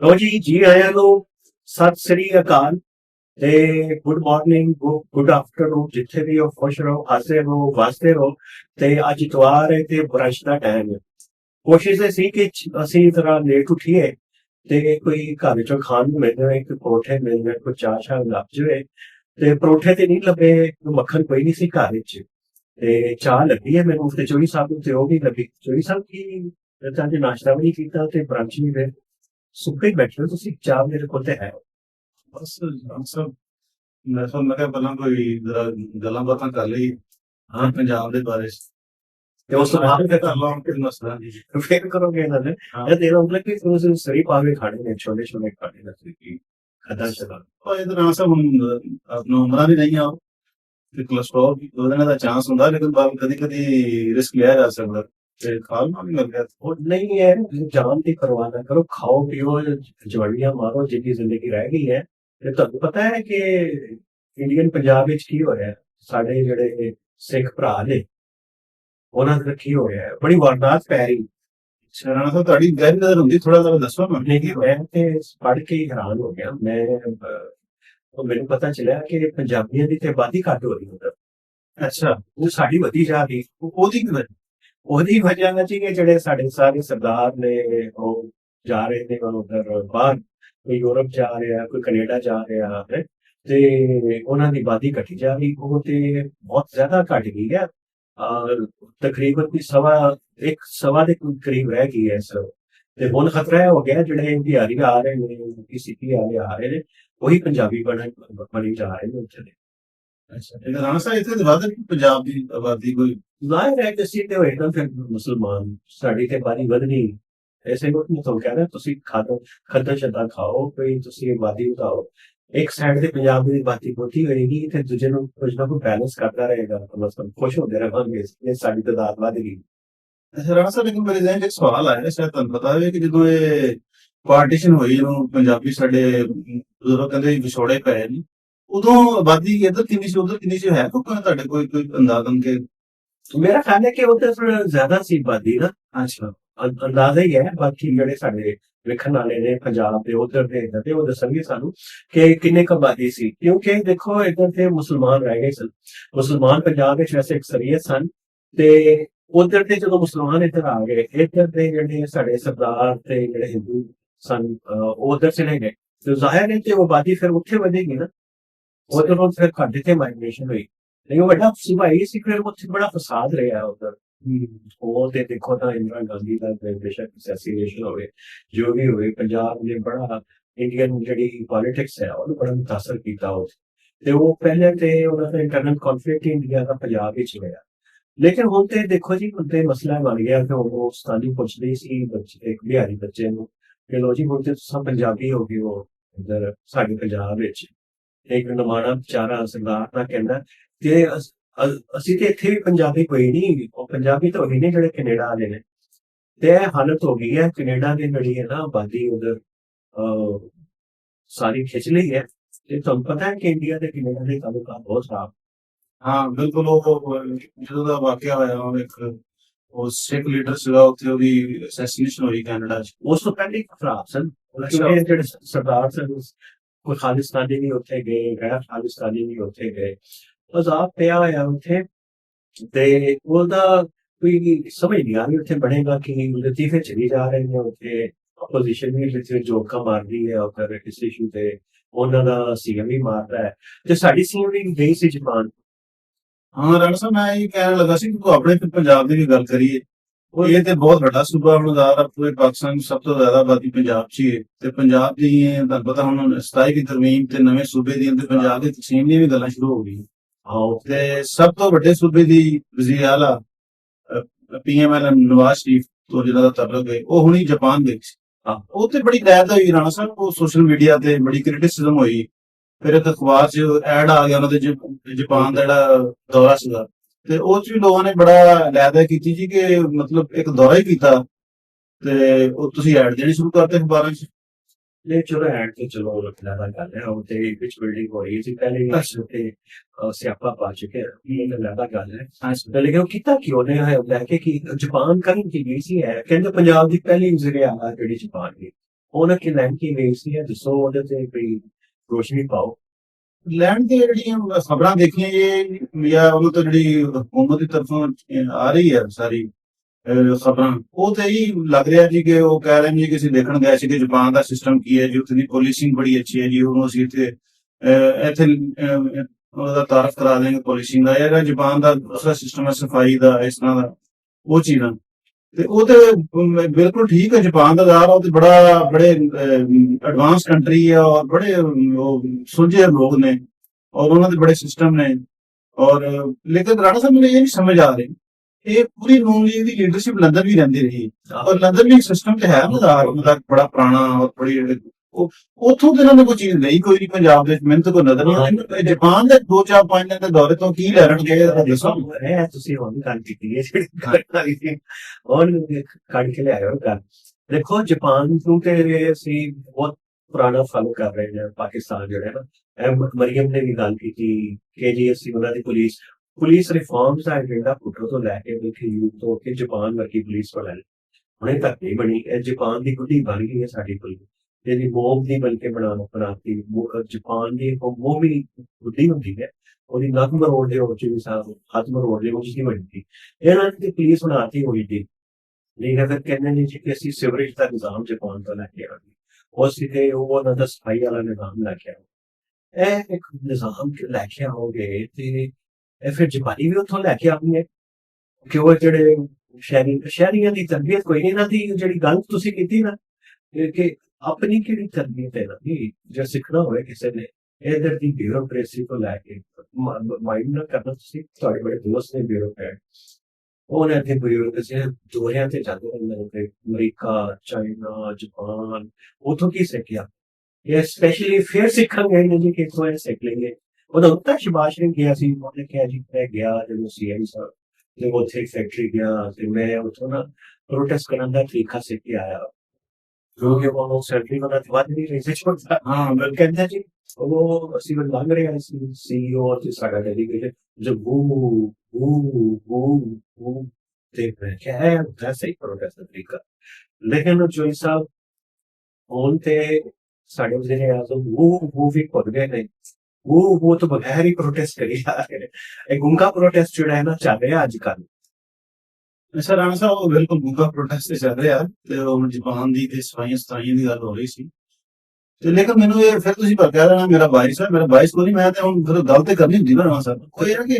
ਲੋ ਜੀ ਜੀ ਆਇਆਂ ਨੂੰ ਸਤਿ ਸ੍ਰੀ ਅਕਾਲ ਤੇ ਗੁੱਡ ਮਾਰਨਿੰਗ ਗੁੱਡ ਆਫਟਰਨੂਨ ਜਿੱਥੇ ਵੀ ਹੋ ਖੁਸ਼ ਰਹੋ ਹੱਸਦੇ ਰਹੋ ਵਸਦੇ ਰਹੋ ਤੇ ਅੱਜ ਇਤਵਾਰ ਹੈ ਤੇ ਬ੍ਰਸ਼ ਦਾ ਟਾਈਮ ਹੈ। ਕੋਸ਼ਿਸ਼ ਇਹ ਸੀ ਕਿ ਅਸੀਂ ਤਰ੍ਹਾਂ ਲੇਟ ਉਠੀਏ ਤੇ ਕੋਈ ਘਰ ਚੋਂ ਖਾਣ ਨੂੰ ਮਿਲ ਜਾਵੇ ਕੋਈ ਪਰੋਠੇ ਮਿਲ ਜਾਵੇ ਕੋਈ ਚਾਹ ਸ਼ਾਹ ਲੱਭ ਜਾਵੇ ਤੇ ਪਰੋਠੇ ਤੇ ਨਹੀਂ ਲੱਭੇ ਮੱਖਣ ਕੋਈ ਨਹੀਂ ਸੀ ਘਰ ਵਿੱਚ ਤੇ ਚਾਹ ਲੱਗੀ ਹੈ ਮੈਨੂੰ ਤੇ ਚੋਰੀ ਸਾਹਿਬ ਨੂੰ ਤੇ ਉਹ ਵੀ ਲੱਗੀ ਚੋਰੀ ਸਾਹਿਬ ਕੀ ਤਾਂ ਜੇ ਨਾਸ਼ਤਾ ਵੀ ਨਹੀਂ ਕੀਤਾ ਤੇ ਬ੍ਰੰਚ ਵੀ ਫਿਰ ਸੁੱਕੇ ਬੈਠੇ ਹੋ ਤੁਸੀਂ ਚਾਹ ਮੇਰੇ ਕੋਲ ਤੇ ਹੈ ਬਸ ਅਕਸਰ ਮੈਂ ਤਾਂ ਮੈਂ ਕਿਹਾ ਪਹਿਲਾਂ ਕੋਈ ਜ਼ਰਾ ਗੱਲਾਂ ਬਾਤਾਂ ਕਰ ਲਈ ਹਾਂ ਪੰਜਾਬ ਦੇ ਬਾਰੇ। ਤੇ ਉਸ ਤੋਂ ਬਾਅਦ ਫਿਰ ਕਰ ਲਾਂਗੇ ਕਿ ਮਸਲਾ ਫਿਰ ਕਰੋਗੇ ਇਹਨਾਂ ਨੇ। ਇਹ ਤੇਰਾ ਮਤਲਬ ਕਿ ਤੁਸੀਂ ਸਰੀ ਪਾਵੇ ਖਾਣੇ ਨੇ ਛੋਟੇ ਛੋਟੇ ਖਾਣੇ ਨੇ ਤੁਸੀਂ ਕੀ ਖਦਾ ਚਲਾ ਉਹ ਇਹਦੇ ਨਾਲ ਸਭ ਹੁਣ ਆਪਣਾ ਉਮਰਾਂ ਵੀ ਨਹੀਂ ਆ ਤੇ ਕੋਲੇਸਟ੍ਰੋਲ ਵੀ ਨਾਲ ਦਾ ਚਾਂਸ ਹੁੰਦਾ ਲੇਕਿਨ ਬਾਅਦ ਕਦੀ ਕਦੀ ਰਿਸਕ ਲਿਆ ਜਾ ਸਕਦਾ। ਤੇ ਨਹੀਂ ਉਹ ਹੈ ਜਾਨ ਦੀ ਪਰਵਾਹ ਨਾ ਕਰੋ ਖਾਓ ਪੀਓ ਜਵੜੀਆਂ ਮਾਰੋ ਜਿੰਨੀ ਜ਼ਿੰਦਗੀ ਰਹਿ ਗਈ ਹੈ। ਤੇ ਤੁਹਾਨੂੰ ਪਤਾ ਹੈ ਕਿ ਇੰਡੀਅਨ ਪੰਜਾਬ ਵਿੱਚ ਕੀ ਹੋ ਰਿਹਾ ਹੈ? ਸਾਡੇ ਜਿਹੜੇ ਸਿੱਖ ਭਰਾ ਨੇ ਉਹਨਾਂ ਦਾ ਕੀ ਹੋ ਰਿਹਾ ਹੈ? ਬੜੀ ਵਾਰਦਾਤ ਪੈ ਰਹੀ ਸ਼ਰਾਣਾ ਤੁਹਾਡੀ ਗੈਰ ਨਜ਼ਰ ਹੁੰਦੀ ਥੋੜਾ ਜਿਹਾ ਦੱਸੋ ਨਾ। ਨਹੀਂ ਮੈਂ ਤੇ ਪੜ੍ਹ ਕੇ ਹੈਰਾਨ ਹੋ ਗਿਆ। ਮੈਂ ਉਹ ਮੈਨੂੰ ਪਤਾ ਚੱਲਿਆ ਕਿ ਪੰਜਾਬੀਆਂ ਦੀ ਤੇ ਆਬਾਦੀ ਘੱਟ ਹੋ ਰਹੀ ਉਧਰ ਅੱਛਾ। ਉਹ ਸਾਡੀ ਵਧੀ ਜਾ ਰਹੀ ਉਹ- ਉਹਦੀ ਕੀ ਵਜ੍ਹਾ? ਉਹਦੀ ਵਜ੍ਹਾ ਨਾਲ ਜੀ ਕਿ ਜਿਹੜੇ ਸਾਡੇ ਸਾਰੇ ਸਰਦਾਰ ਨੇ, ਉਹ ਜਾ ਰਹੇ ਨੇ ਉਧਰ ਬਾਹਰ। ਕੋਈ ਯੂਰਪ ਜਾ ਰਿਹਾ, ਕੋਈ ਕੈਨੇਡਾ ਜਾ ਰਿਹਾ ਹੈ ਤੇ ਉਹਨਾਂ ਦੀ ਆਬਾਦੀ ਘਟੀ ਜਾ ਰਹੀ, ਉਹ ਤੇ ਬਹੁਤ ਜ਼ਿਆਦਾ ਘਟ ਗਈ ਹੈ। ਤਕਰੀਬਨ ਕੋਈ ਸਵਾ, ਇੱਕ ਸਵਾ ਦੇ ਕਰੀਬ ਰਹਿ ਗਈ ਹੈ ਸਰ ਤੇ ਹੁਣ ਖਤਰਾ ਹੋ ਗਿਆ, ਜਿਹੜੇ ਬਿਹਾਰੀ ਆ ਰਹੇ ਨੇ ਕਿਸੇ ਕੀ ਆ ਰਹੇ ਨੇ, ਉਹੀ ਪੰਜਾਬੀ ਬਣ ਬਣੀ ਜਾ ਰਹੇ ਨੇ ਉੱਥੇ। ਅੱਛਾ ਰਾਣਾ ਸਾਹਿਬ ਇੱਥੇ ਵੱਧ ਪੰਜਾਬ ਦੀ ਆਬਾਦੀ ਕੋਈ? ਜ਼ਾਹਿਰ ਹੈ ਕਿ ਅਸੀਂ ਤੇ ਹੋਏ ਤਾਂ ਫਿਰ ਮੁਸਲਮਾਨ ਸਾਡੀ ਤੇ ਬਾਰੀ ਵਧਣੀ ਐਸੇ ਨੂੰ ਤਾਂ ਕਹਿੰਦਾ ਤੁਸੀਂ ਖਾਦੋ ਖੱਦਾ ਸ਼ੱਦਾ ਖਾਓ ਕੋਈ ਤੁਸੀਂ ਆਬਾਦੀ ਉਤਾਓ ਇੱਕ ਸਾਈਡ ਤੇ ਪੰਜਾਬ ਦੀ ਬਾਤੀ ਬਹੁਤੀ ਹੋਏਗੀ ਤੇ ਦੂਜੇ ਨੂੰ ਕੁਝ ਨਾ ਕੋਈ ਬੈਲੈਂਸ ਕਰਦਾ ਰਹੇਗਾ ਮਤਲਬ ਖੁਸ਼ ਹੁੰਦੇ ਰਹਾਂਗੇ ਇਹ ਸਾਡੀ ਤਦਾਦ ਵਧ ਗਈ ਰਾਣਾ ਸਾਹਿਬ ਲੇਕਿਨ ਮੇਰੇ ਜ਼ਿਹਨ 'ਚ ਇੱਕ ਸਵਾਲ ਆਇਆ ਸ਼ਾਇਦ ਤੁਹਾਨੂੰ ਪਤਾ ਹੋਵੇ ਕਿ ਜਦੋਂ ਇਹ ਪਾਰਟੀਸ਼ਨ ਹੋਈ ਜਦੋਂ ਪੰਜਾਬੀ ਸਾਡੇ ਬਜ਼ੁਰਗ ਕਹਿੰਦੇ ਵਿਛੋੜੇ ਪਏ ਨੇ ਉਦੋਂ ਆਬਾਦੀ ਇੱਧਰ ਕਿੰਨੀ ਸੀ ਉਧਰ ਕਿੰਨੀ ਸੀ ਹੈ ਕੋਈ ਤੁਹਾਡੇ ਕੋਈ ਕੋਈ ਅੰਦਾਜ਼ਨ ਕੇ? ਮੇਰਾ ਖਿਆਲ ਹੈ ਕਿ ਉੱਥੇ ਥੋੜਾ ਜ਼ਿਆਦਾ ਸੀ ਆਬਾਦੀ ਨਾ। ਅੱਛਾ। ਅੰ- ਅੰਦਾਜ਼ਾ ਹੀ ਹੈ ਬਾਕੀ ਜਿਹੜੇ ਸਾਡੇ ਵੇਖਣ ਵਾਲੇ ਨੇ ਪੰਜਾਬ ਦੇ ਉਧਰ ਦੇ ਇੱਧਰ ਦੇ ਉਹ ਦੱਸਣਗੇ ਸਾਨੂੰ ਕਿ ਕਿੰਨੇ ਕੁ ਆਬਾਦੀ ਸੀ। ਕਿਉਂਕਿ ਦੇਖੋ ਇੱਧਰ ਤੇ ਮੁਸਲਮਾਨ ਰਹਿ ਗਏ ਸਨ। ਮੁਸਲਮਾਨ ਪੰਜਾਬ ਵਿੱਚ ਵੈਸੇ ਅਕਸਰੀਅਤ ਸਨ ਤੇ ਉਧਰ ਤੇ ਜਦੋਂ ਮੁਸਲਮਾਨ ਇੱਧਰ ਆ ਗਏ ਇੱਧਰ ਦੇ ਜਿਹੜੇ ਸਾਡੇ ਸਰਦਾਰ ਤੇ ਜਿਹੜੇ ਹਿੰਦੂ ਸਨ ਅਹ ਉਹ ਉਧਰ ਚਲੇ ਗਏ। ਤੇ ਜ਼ਾਹਿਰ ਹੈ ਕਿ ਉਹ ਆਬਾਦੀ ਫਿਰ ਉੱਥੇ ਵਧੇਗੀ ਨਾ। ਉਹ ਫਿਰ ਘੱਟ ਤੇ ਮਾਈਗ੍ਰੇਸ਼ਨ ਹੋਈ ਨਹੀਂ ਉਹ ਵੱਡਾ ਸੁਭਾਅ ਇਹ ਸੀ ਕਿ ਉੱਥੇ ਬੜਾ ਫਸਾਦ ਰਿਹਾ ਉਧਰ। ਉਹ ਤੇ ਦੇਖੋ ਤਾਂ ਇੰਦਰਾ ਗਾਂਧੀ ਦਾ ਬੇਸ਼ੱਕ ਅਸੈਸੀਨੇਸ਼ਨ ਹੋਵੇ ਜੋ ਵੀ ਹੋਵੇ ਪੰਜਾਬ ਨੇ ਬੜਾ ਇੰਡੀਅਨ ਜਿਹੜੀ ਪੋਲਿਟਿਕਸ ਹੈ ਉਹਨੂੰ ਬੜਾ ਮੁਤਾਸਰ ਕੀਤਾ ਉਹ। ਤੇ ਉਹ ਪਹਿਲੇ ਤੇ ਉਹਨਾਂ ਦਾ ਇੰਟਰਨਲ ਕਨਫਲਿਕਟ ਇੰਡੀਆ ਦਾ ਪੰਜਾਬ ਵਿੱਚ ਹੋਇਆ। ਲੇਕਿਨ ਹੁਣ ਤੇ ਦੇਖੋ ਜੀ ਹੁਣ ਤੇ ਮਸਲਾ ਬਣ ਗਿਆ ਕਿ ਉਹ ਸਤਾਨੀ ਪੁੱਛਦੇ ਸੀ ਬੱਚੇ ਇੱਕ ਬਿਹਾਰੀ ਬੱਚੇ ਨੂੰ। ਕਿ ਲੋ ਜੀ ਹੁਣ ਤੇ ਤੁਸੀਂ ਪੰਜਾਬੀ ਹੋ ਗਏ ਹੋ ਇੱਧਰ ਸਾਡੇ ਪੰਜਾਬ ਵਿੱਚ। ਇੱਕ ਨਮਾਣਾ ਵਿਚਾਰਾ ਸਰਦਾਰ ਦਾ ਕਹਿੰਦਾ ਕਿ ਅਸ- ਤੇ ਇੱਥੇ ਵੀ ਪੰਜਾਬੀ ਕੋਈ ਨਹੀਂ ਉਹ ਪੰਜਾਬੀ ਤਾਂ ਉਹੀ ਨੇ ਜਿਹੜੇ ਕੈਨੇਡਾ ਵਾਲੇ ਨੇ। ਤੇ ਇਹ ਹਾਲਤ ਹੋ ਗਈ ਹੈ। ਕੈਨੇਡਾ ਦੀ ਜਿਹੜੀ ਹੈ ਨਾ ਆਬਾਦੀ ਉਧਰ ਸਾਰੀ ਖਿੱਚ ਲਈ ਹੈ। ਤੇ ਤੁਹਾਨੂੰ ਪਤਾ ਹੈ ਕਿ ਇੰਡੀਆ ਤੇ ਕੈਨੇਡਾ ਦੇ ਤਾਲੁਕਾਤ ਬਹੁਤ ਸਾਫ਼ ਹਾਂ ਬਿਲਕੁਲ ਉਹ ਜਦੋਂ ਦਾ ਵਾਕਿਆ ਹੋਇਆ ਉਹ ਇੱਕ ਉਹ ਸਿੱਖ ਲੀਡਰ ਸੀਗਾ ਉੱਥੇ ਉਹਦੀ ਅਸੈਸੀਨੇਸ਼ਨ ਹੋਈ ਕੈਨੇਡਾ 'ਚ। ਉਸ ਤੋਂ ਪਹਿਲੇ ਇੱਕ ਖਰਾਬ ਸਨ। ਕਿਉਂਕਿ ਜਿਹੜੇ ਸਰਦਾਰ ਸਨ ਕੋਈ ਖਾਲਿਸਤਾਨੀ ਨਹੀਂ ਉੱਥੇ ਗਏ ਗੈਰ ਖਾਲਿਸਤਾਨੀ ਨਹੀਂ ਉੱਥੇ ਗਏ। ਅਜ਼ਾਬ ਪਿਆ ਹੋਇਆ ਉੱਥੇ ਤੇ ਉਹਦਾ ਕੋਈ ਸਮਝ ਨਹੀਂ ਆ ਰਹੀ ਉੱਥੇ ਬਣੇਗਾ ਕਿ, ਲਤੀਫੇ ਚਲੀ ਜਾ ਰਹੇ ਨੇ ਉੱਥੇ ਆਪੋਜੀਸ਼ਨ ਵੀ ਵਿੱਚ ਜੋਕਾਂ ਮਾਰਦੀ ਹੈ ਉੱਧਰ ਇਸ ਇਸ਼ੂ ਤੇ, ਉਹਨਾਂ ਦਾ ਸੀਐਮ ਵੀ ਮਾਰਦਾ ਹੈ। ਤੇ ਸਾਡੀ ਸੀਐਮ ਵੀ ਗਈ ਸੀ ਜਾਪਾਨ। ਹਾਂ, ਰਾਣਾ ਸਾਹਿਬ, ਮੈਂ ਇਹ ਕਹਿਣ ਲੱਗਾ ਸੀ ਕਿ ਆਪਣੇ ਪੰਜਾਬ ਦੀ ਵੀ ਗੱਲ ਕਰੀਏ। ਇਹ ਤੇ ਬਹੁਤ ਵੱਡਾ ਸੂਬਾ ਹੁਣ ਜ਼ਾਰਾ ਪੂਰੇ ਪਾਕਿਸਤਾਨ 'ਚ ਸਭ ਤੋਂ ਜ਼ਿਆਦਾ ਆਬਾਦੀ ਪੰਜਾਬ 'ਚ ਹੀ ਹੈ। ਤੇ ਪੰਜਾਬ ਦੀ ਤੁਹਾਨੂੰ ਪਤਾ ਹੁਣ 27 ਦੀ ਤਰਮੀਮ ਤੇ ਨਵੇਂ ਸੂਬੇ ਦੀ ਤੇ ਪੰਜਾਬ ਦੀ ਤਕਸੀਮ ਦੀਆਂ ਵੀ ਗੱਲਾਂ ਸ਼ੁਰੂ ਹੋ ਗਈਆਂ। ਆਓ ਤੇ ਸਭ ਤੋਂ ਵੱਡੇ ਸੂਬੇ ਦੀ ਵਜ਼ੀਰ ਆਲਾ ਪੀਐਮਐਲ ਨਵਾਜ਼ ਸ਼ਰੀਫ ਤੋਂ ਜਿਹਨਾਂ ਦਾ ਤਾਲੁਕ ਹੈ, ਉਹ ਹੁਣੀ ਜਾਪਾਨ ਦੇ ਵਿੱਚ। ਹਾਂ। ਉਹ ਤੇ ਬੜੀ ਲਹਿਰ ਹੋਈ ਰਾਣਾ ਸਾਹਿਬ, ਉਹ ਸੋਸ਼ਲ ਮੀਡੀਆ ਤੇ ਬੜੀ ਕ੍ਰਿਟਿਸਿਜ਼ਮ ਹੋਈ। ਫਿਰ ਇੱਕ ਅਖਬਾਰ 'ਚ ਐਡ ਆ ਗਿਆ ਉਹਨਾਂ ਦੇ ਜਾਪਾਨ ਦਾ ਜਿਹੜਾ ਦੌਰਾ ਸੀਗਾ। ਤੇ ਉਹ 'ਚ ਵੀ ਲੋਕਾਂ ਨੇ ਬੜਾ ਲਹਿਦਾ ਕੀਤੀ ਜੀ ਕਿ ਮਤਲਬ ਇੱਕ ਦੌਰਾ ਹੀ ਕੀਤਾ ਤੇ ਉਹ ਤੁਸੀਂ ਐਡ ਦੇਣੀ ਸ਼ੁਰੂ ਕਰਤੇ ਅਖਬਾਰਾਂ 'ਚ? ਲੈ ਚਲੋ ਐਡ ਤੇ ਚਲੋ ਰੱਖਣਾ ਦਾ ਗੱਲ ਹੈ ਉਹ ਤੇ ਵਿੱਚ ਬਿਲਡਿੰਗ ਹੋ ਰਹੀ ਸੀ ਪਹਿਲੇ ਵੀ ਅੱਛਾ। ਤੇ ਸਿਆਪਾ ਪਾ ਚੁੱਕੇ ਆ ਇਹ ਤਾਂ ਜ਼ਿਆਦਾ ਗੱਲ ਹੈ। ਤੇ ਲੇਕਿਨ ਉਹ ਕੀਤਾ ਕਿਉਂ ਨੇ ਹੈ ਲੈ ਕੇ ਕਿ ਜਾਪਾਨ ਕਰਨ ਕੀ ਗਈ ਸੀ ਹੈ ਕਹਿੰਦੇ ਪੰਜਾਬ ਦੀ ਪਹਿਲੀ ਵਜ਼ੀਰ ਆਲਾ ਜਿਹੜੀ ਜਾਪਾਨ ਦੀ ਉਹਨਾਂ ਕੀ ਲੈਣ ਕੀ ਗਈ ਸੀ ਦੱਸੋ ਉਹਦੇ ਤੇ ਕੋਈ ਰੋਸ਼ਨੀ ਪਾਓ। ਲੈਂਡ ਤੇ ਜਿਹੜੀਆਂ ਖਬਰਾਂ ਦੇਖੀਆਂ ਇਹ ਜਾਂ ਉਹਨਾਂ ਤੋਂ ਜਿਹੜੀ ਹਕੂਮਤ ਦੀ ਤਰਫੋਂ ਆ ਰਹੀ ਹੈ ਸਾਰੀ ਖਬਰਾਂ, ਉਹ ਤੇ ਹੀ ਲੱਗ ਰਿਹਾ ਜੀ ਕਿ ਉਹ ਕਹਿ ਰਹੇ ਨੇ ਕਿ ਅਸੀਂ ਦੇਖਣ ਗਏ ਸੀ ਕਿ ਜਾਪਾਨ ਦਾ ਸਿਸਟਮ ਕੀ ਹੈ ਜੀ, ਉੱਥੇ ਦੀ ਪੋਲਿਸਿੰਗ ਬੜੀ ਅੱਛੀ ਹੈ ਜੀ, ਉਹਨੂੰ ਅਸੀਂ ਇੱਥੇ ਇੱਥੇ ਉਹਦਾ ਤਾਰਫ ਕਰਾ ਦੇਂਗੇ ਪੋਲਿਸਿੰਗ ਦਾ ਜਿਹੜਾ ਜਾਪਾਨ ਦਾ ਦੂਸਰਾ ਸਿਸਟਮ ਹੈ, ਸਫ਼ਾਈ ਦਾ, ਇਸ ਤਰ੍ਹਾਂ ਦਾ, ਉਹ ਚੀਜ਼ਾਂ ਤੇ ਉਹ ਤੇ ਬਿਲਕੁਲ ਠੀਕ ਹੈ ਜਾਪਾਨ ਦਾ ਦਾਰ ਉਹ ਤੇ ਬੜਾ ਬੜੇ ਐਡਵਾਂਸ ਕੰਟਰੀ ਹੈ ਔਰ ਬੜੇ ਸੁਲਝੇ ਲੋਕ ਨੇ ਔਰ ਉਹਨਾਂ ਦੇ ਬੜੇ ਸਿਸਟਮ ਨੇ ਔਰ ਲੇਕਿਨ ਰਾਣਾ ਸਾਹਿਬ ਮੈਨੂੰ ਇਹ ਨਹੀਂ ਸਮਝ ਆ ਰਹੀ ਇਹ ਪੂਰੀ ਨੂਨ ਲੀਗ ਦੀ ਲੀਡਰਸ਼ਿਪ ਲੰਡਨ ਵੀ ਰਹਿੰਦੀ ਰਹੀ ਔਰ ਲੰਡਨ ਵੀ ਸਿਸਟਮ ਤੇ ਹੈ ਨਾ ਦਾਰ ਉਹਦਾ ਬੜਾ ਪੁਰਾਣਾ ਔਰ ਬੜੀ ਉੱਥੋਂ ਤੇ ਇਹਨਾਂ ਨੇ ਕੋਈ ਚੀਜ਼ ਲਈ ਕੋਈ ਨਹੀਂ ਪੰਜਾਬ ਦੇ ਵਿੱਚ, ਮੈਨੂੰ ਤਾਂ ਕੋਈ ਨਜ਼ਰ ਨਹੀਂ ਆਉਂਦੀ। ਜਾਪਾਨ ਦੇ 2-4-5 ਦਿਨ ਦੇ ਦੌਰੇ ਤੋਂ ਕੀ ਦੱਸੋ ਇਹ ਤੁਸੀਂ ਹੁਣ ਗੱਲ ਕੀਤੀ ਹੈ ਜਿਹੜੀ ਗੱਲ ਕਰੀ ਸੀ। ਹੁਣ ਕੱਢ ਕੇ ਲਿਆਇਓ ਗੱਲ ਦੇਖੋ ਜਾਪਾਨ ਨੂੰ ਤੇ ਅਸੀਂ ਬਹੁਤ ਪੁਰਾਣਾ ਫਾਲੋ ਕਰ ਰਹੇ ਹਾਂ ਪਾਕਿਸਤਾਨ ਜਿਹੜਾ ਹੈ ਨਾ ਮਰੀਮ ਨੇ ਵੀ ਗੱਲ ਕੀਤੀ ਕਿ ਜੀ ਅਸੀਂ ਉਹਨਾਂ ਦੀ ਪੁਲਿਸ। ਪੁਲਿਸ ਰਿਫਾਰਮਸ ਦਾ ਏਜੰਡਾ ਪੁੱਟੋ ਤੋਂ ਲੈ ਕੇ ਬਲਕਿ ਯੂਥ ਤੋਂ ਕਿ ਜਾਪਾਨ ਵਰਗੀ ਪੁਲਿਸ ਬਣਾ ਲਈ ਹੁਣੇ ਤੱਕ ਨਹੀਂ ਬਣੀ ਇਹ ਜਾਪਾਨ ਦੀ ਗੁੱਡੀ ਬਣ ਗਈ ਹੈ ਸਾਡੀ ਪੁਲਿਸ। ਜਿਹਦੀ ਮੋਮ ਦੀ ਬਲਕਿ ਬਣਾਉਣ ਬਣਾਤੀ ਮੋ- ਜਾਪਾਨ ਦੀ ਉਹ ਮੋਮ ਵੀ ਗੁੱਡੀ ਹੁੰਦੀ ਹੈ, ਉਹਦੀ ਨੱਕ ਮਰੋੜ ਦੇ ਉੱਚ ਵੀ ਸਾਹ ਹੱਥ ਮਰੋੜ ਦੇ ਉੱਚ ਦੀ ਬਣਦੀ ਇਹਨਾਂ ਦੀ ਪੁਲਿਸ ਬਣਾਤੀ ਹੋਈ ਦੀ। ਨਹੀਂ ਅਗਰ ਕਹਿੰਦੇ ਨੇ ਜੀ ਕਿ ਅਸੀਂ ਸਿਵਰੇਜ ਦਾ ਨਿਜ਼ਾਮ ਜਾਪਾਨ ਤੋਂ ਲੈ ਕੇ ਆਵਾਂਗੇ ਉਹ ਸਿੱਧੇ ਉਹ ਉਹਨਾਂ ਦਾ ਸਫ਼ਾਈ ਵਾਲਾ ਨਿਜ਼ਾਮ ਲੈ ਕੇ ਆਓ ਇਹ ਇੱਕ ਨਿਜ਼ਾਮ ਕਿ ਲੈ ਕੇ ਆਓਗੇ ਤੇ ਇਹ ਫਿਰ ਜਾਪਾਨੀ ਵੀ ਉੱਥੋਂ ਲੈ ਕੇ ਆਉਣਗੇ ਕਿ ਉਹ ਜਿਹੜੇ ਸ਼ਹਿਰੀ, ਸ਼ਹਿਰੀਆਂ ਦੀ ਤਰਬੀਅਤ ਕੋਈ ਨਹੀਂ, ਇਹਨਾਂ ਦੀ ਜਿਹੜੀ ਗੱਲ ਤੁਸੀਂ ਕੀਤੀ ਨਾ ਕਿ ਆਪਣੀ ਕਿਹੜੀ ਤਰਬੀਅਤ ਹੈ ਜੇ ਸਿੱਖਣਾ ਹੋਵੇ ਕਿਸੇ ਨੇ ਇਧਰ ਦੀ ਬਿਊਰੋਕ੍ਰੇਸੀ ਤੋਂ ਲੈ ਕੇ ਮਾਈਂਡ ਨਾ ਕਰਨਾ ਤੁਸੀਂ, ਤੁਹਾਡੇ ਬੜੇ ਦੋਸਤ ਨੇ ਬਿਊਰੋਕਰੇਟ ਉਹਨਾਂ ਦੇ ਬਿਊਰੋਕਰੇਸੀ ਦੋਰਿਆਂ ਤੇ ਜਾਂਦੇ ਹੁੰਦੇ ਨੇ ਤੇ ਅਮਰੀਕਾ, ਚਾਈਨਾ, ਜਾਪਾਨ, ਉਥੋਂ ਕੀ ਸਿੱਖਿਆ? ਇਹ ਸਪੈਸ਼ਲੀ ਫਿਰ ਸਿੱਖਾਂਗੇ ਇਹਨਾਂ ਜੀ ਕਿ ਤੋਂ ਇਹ ਸਿੱਖ ਲਈਏ? ਉਹਦਾ ਉੱਤਰ ਸ਼ਿਬਾਸ਼ ਨੇ ਗਿਆ ਸੀ, ਉਹਨੇ ਕਿਹਾ ਜੀ, ਮੈਂ ਗਿਆ ਜਦੋਂ ਸੀਐਮ ਸਾਹਿਬ ਤੇ ਉੱਥੇ ਫੈਕਟਰੀ ਗਿਆ, ਤੇ ਮੈਂ ਉੱਥੋਂ ਨਾ ਪ੍ਰੋਟੈਸਟ ਕਰਨ ਦਾ ਤਰੀਕਾ ਸਿੱਖ ਕੇ ਆਇਆ। ਕਿਉਂਕਿ ਉਹ ਸਰਟਰੀ ਵਾਲਾ ਜਵਾਬ ਨਹੀਂ ਰਹੀ ਸੀ ਛੋਟਾ ਹਾਂ ਮੈਂ ਕਹਿੰਦਾ ਜੀ ਉਹ ਅਸੀਂ ਬੰਦ ਲੰਘ ਰਹੇ ਸੀ ਸੀਈਓ ਤੇ ਸਾਡਾ ਡੈਡੀਕੇਟਡ ਜੋ ਬੂ ਬੂ ਬੂ ਬੂ ਤੇ ਮੈਂ ਕਿਹਾ ਹੈ ਵੈਸੇ ਹੀ ਪ੍ਰੋਟੈਸਟ ਦਾ ਤਰੀਕਾ ਲੇਕਿਨ ਜੋ ਸਾਹਿਬ ਹੁਣ ਤੇ ਸਾਡੇ ਵਜ਼ੀਰ ਆਜ਼ਮ ਉਹ ਉਹ ਵੀ ਭੁੱਲ ਗਏ ਨੇ ਉਹ ਉਹ ਤਾਂ ਬਗੈਰ ਹੀ ਪ੍ਰੋਟੈਸਟ ਕਰੀ ਜਾ ਰਹੇ ਨੇ ਇਹ ਗੁੰਗਾ ਪ੍ਰੋਟੈਸਟ ਜਿਹੜਾ ਹੈ ਨਾ ਚੱਲ ਰਿਹਾ ਅੱਜ ਕੱਲ੍ਹ ਅੱਛਾ ਰਾਣਾ ਸਾਹਿਬ ਉਹ ਬਿਲਕੁਲ ਗੁੱਗਾ ਪ੍ਰੋਟੈਸਟ ਚੱਲ ਰਿਹਾ ਤੇ ਉਹ ਜਾਪਾਨ ਦੀ ਤੇ ਸਫਾਈਆਂ ਸਤਾਈਆਂ ਦੀ ਗੱਲ ਹੋ ਰਹੀ ਸੀ। ਤੇ ਲੇਕਿਨ ਮੈਨੂੰ ਇਹ ਫਿਰ ਤੁਸੀਂ ਪਰ ਕਹਿ ਦੇਣਾ ਮੇਰਾ ਬਾਈਸ ਹੈ ਮੇਰਾ ਬਾਈਸ ਕੋਈ ਨਹੀਂ ਮੈਂ ਤੇ ਹੁਣ ਫਿਰ ਗੱਲ ਤੇ ਕਰਨੀ ਹੁੰਦੀ ਨਾ ਰਾਣਾ ਸਾਹਿਬ ਕੋਈ ਨਾ ਕਿ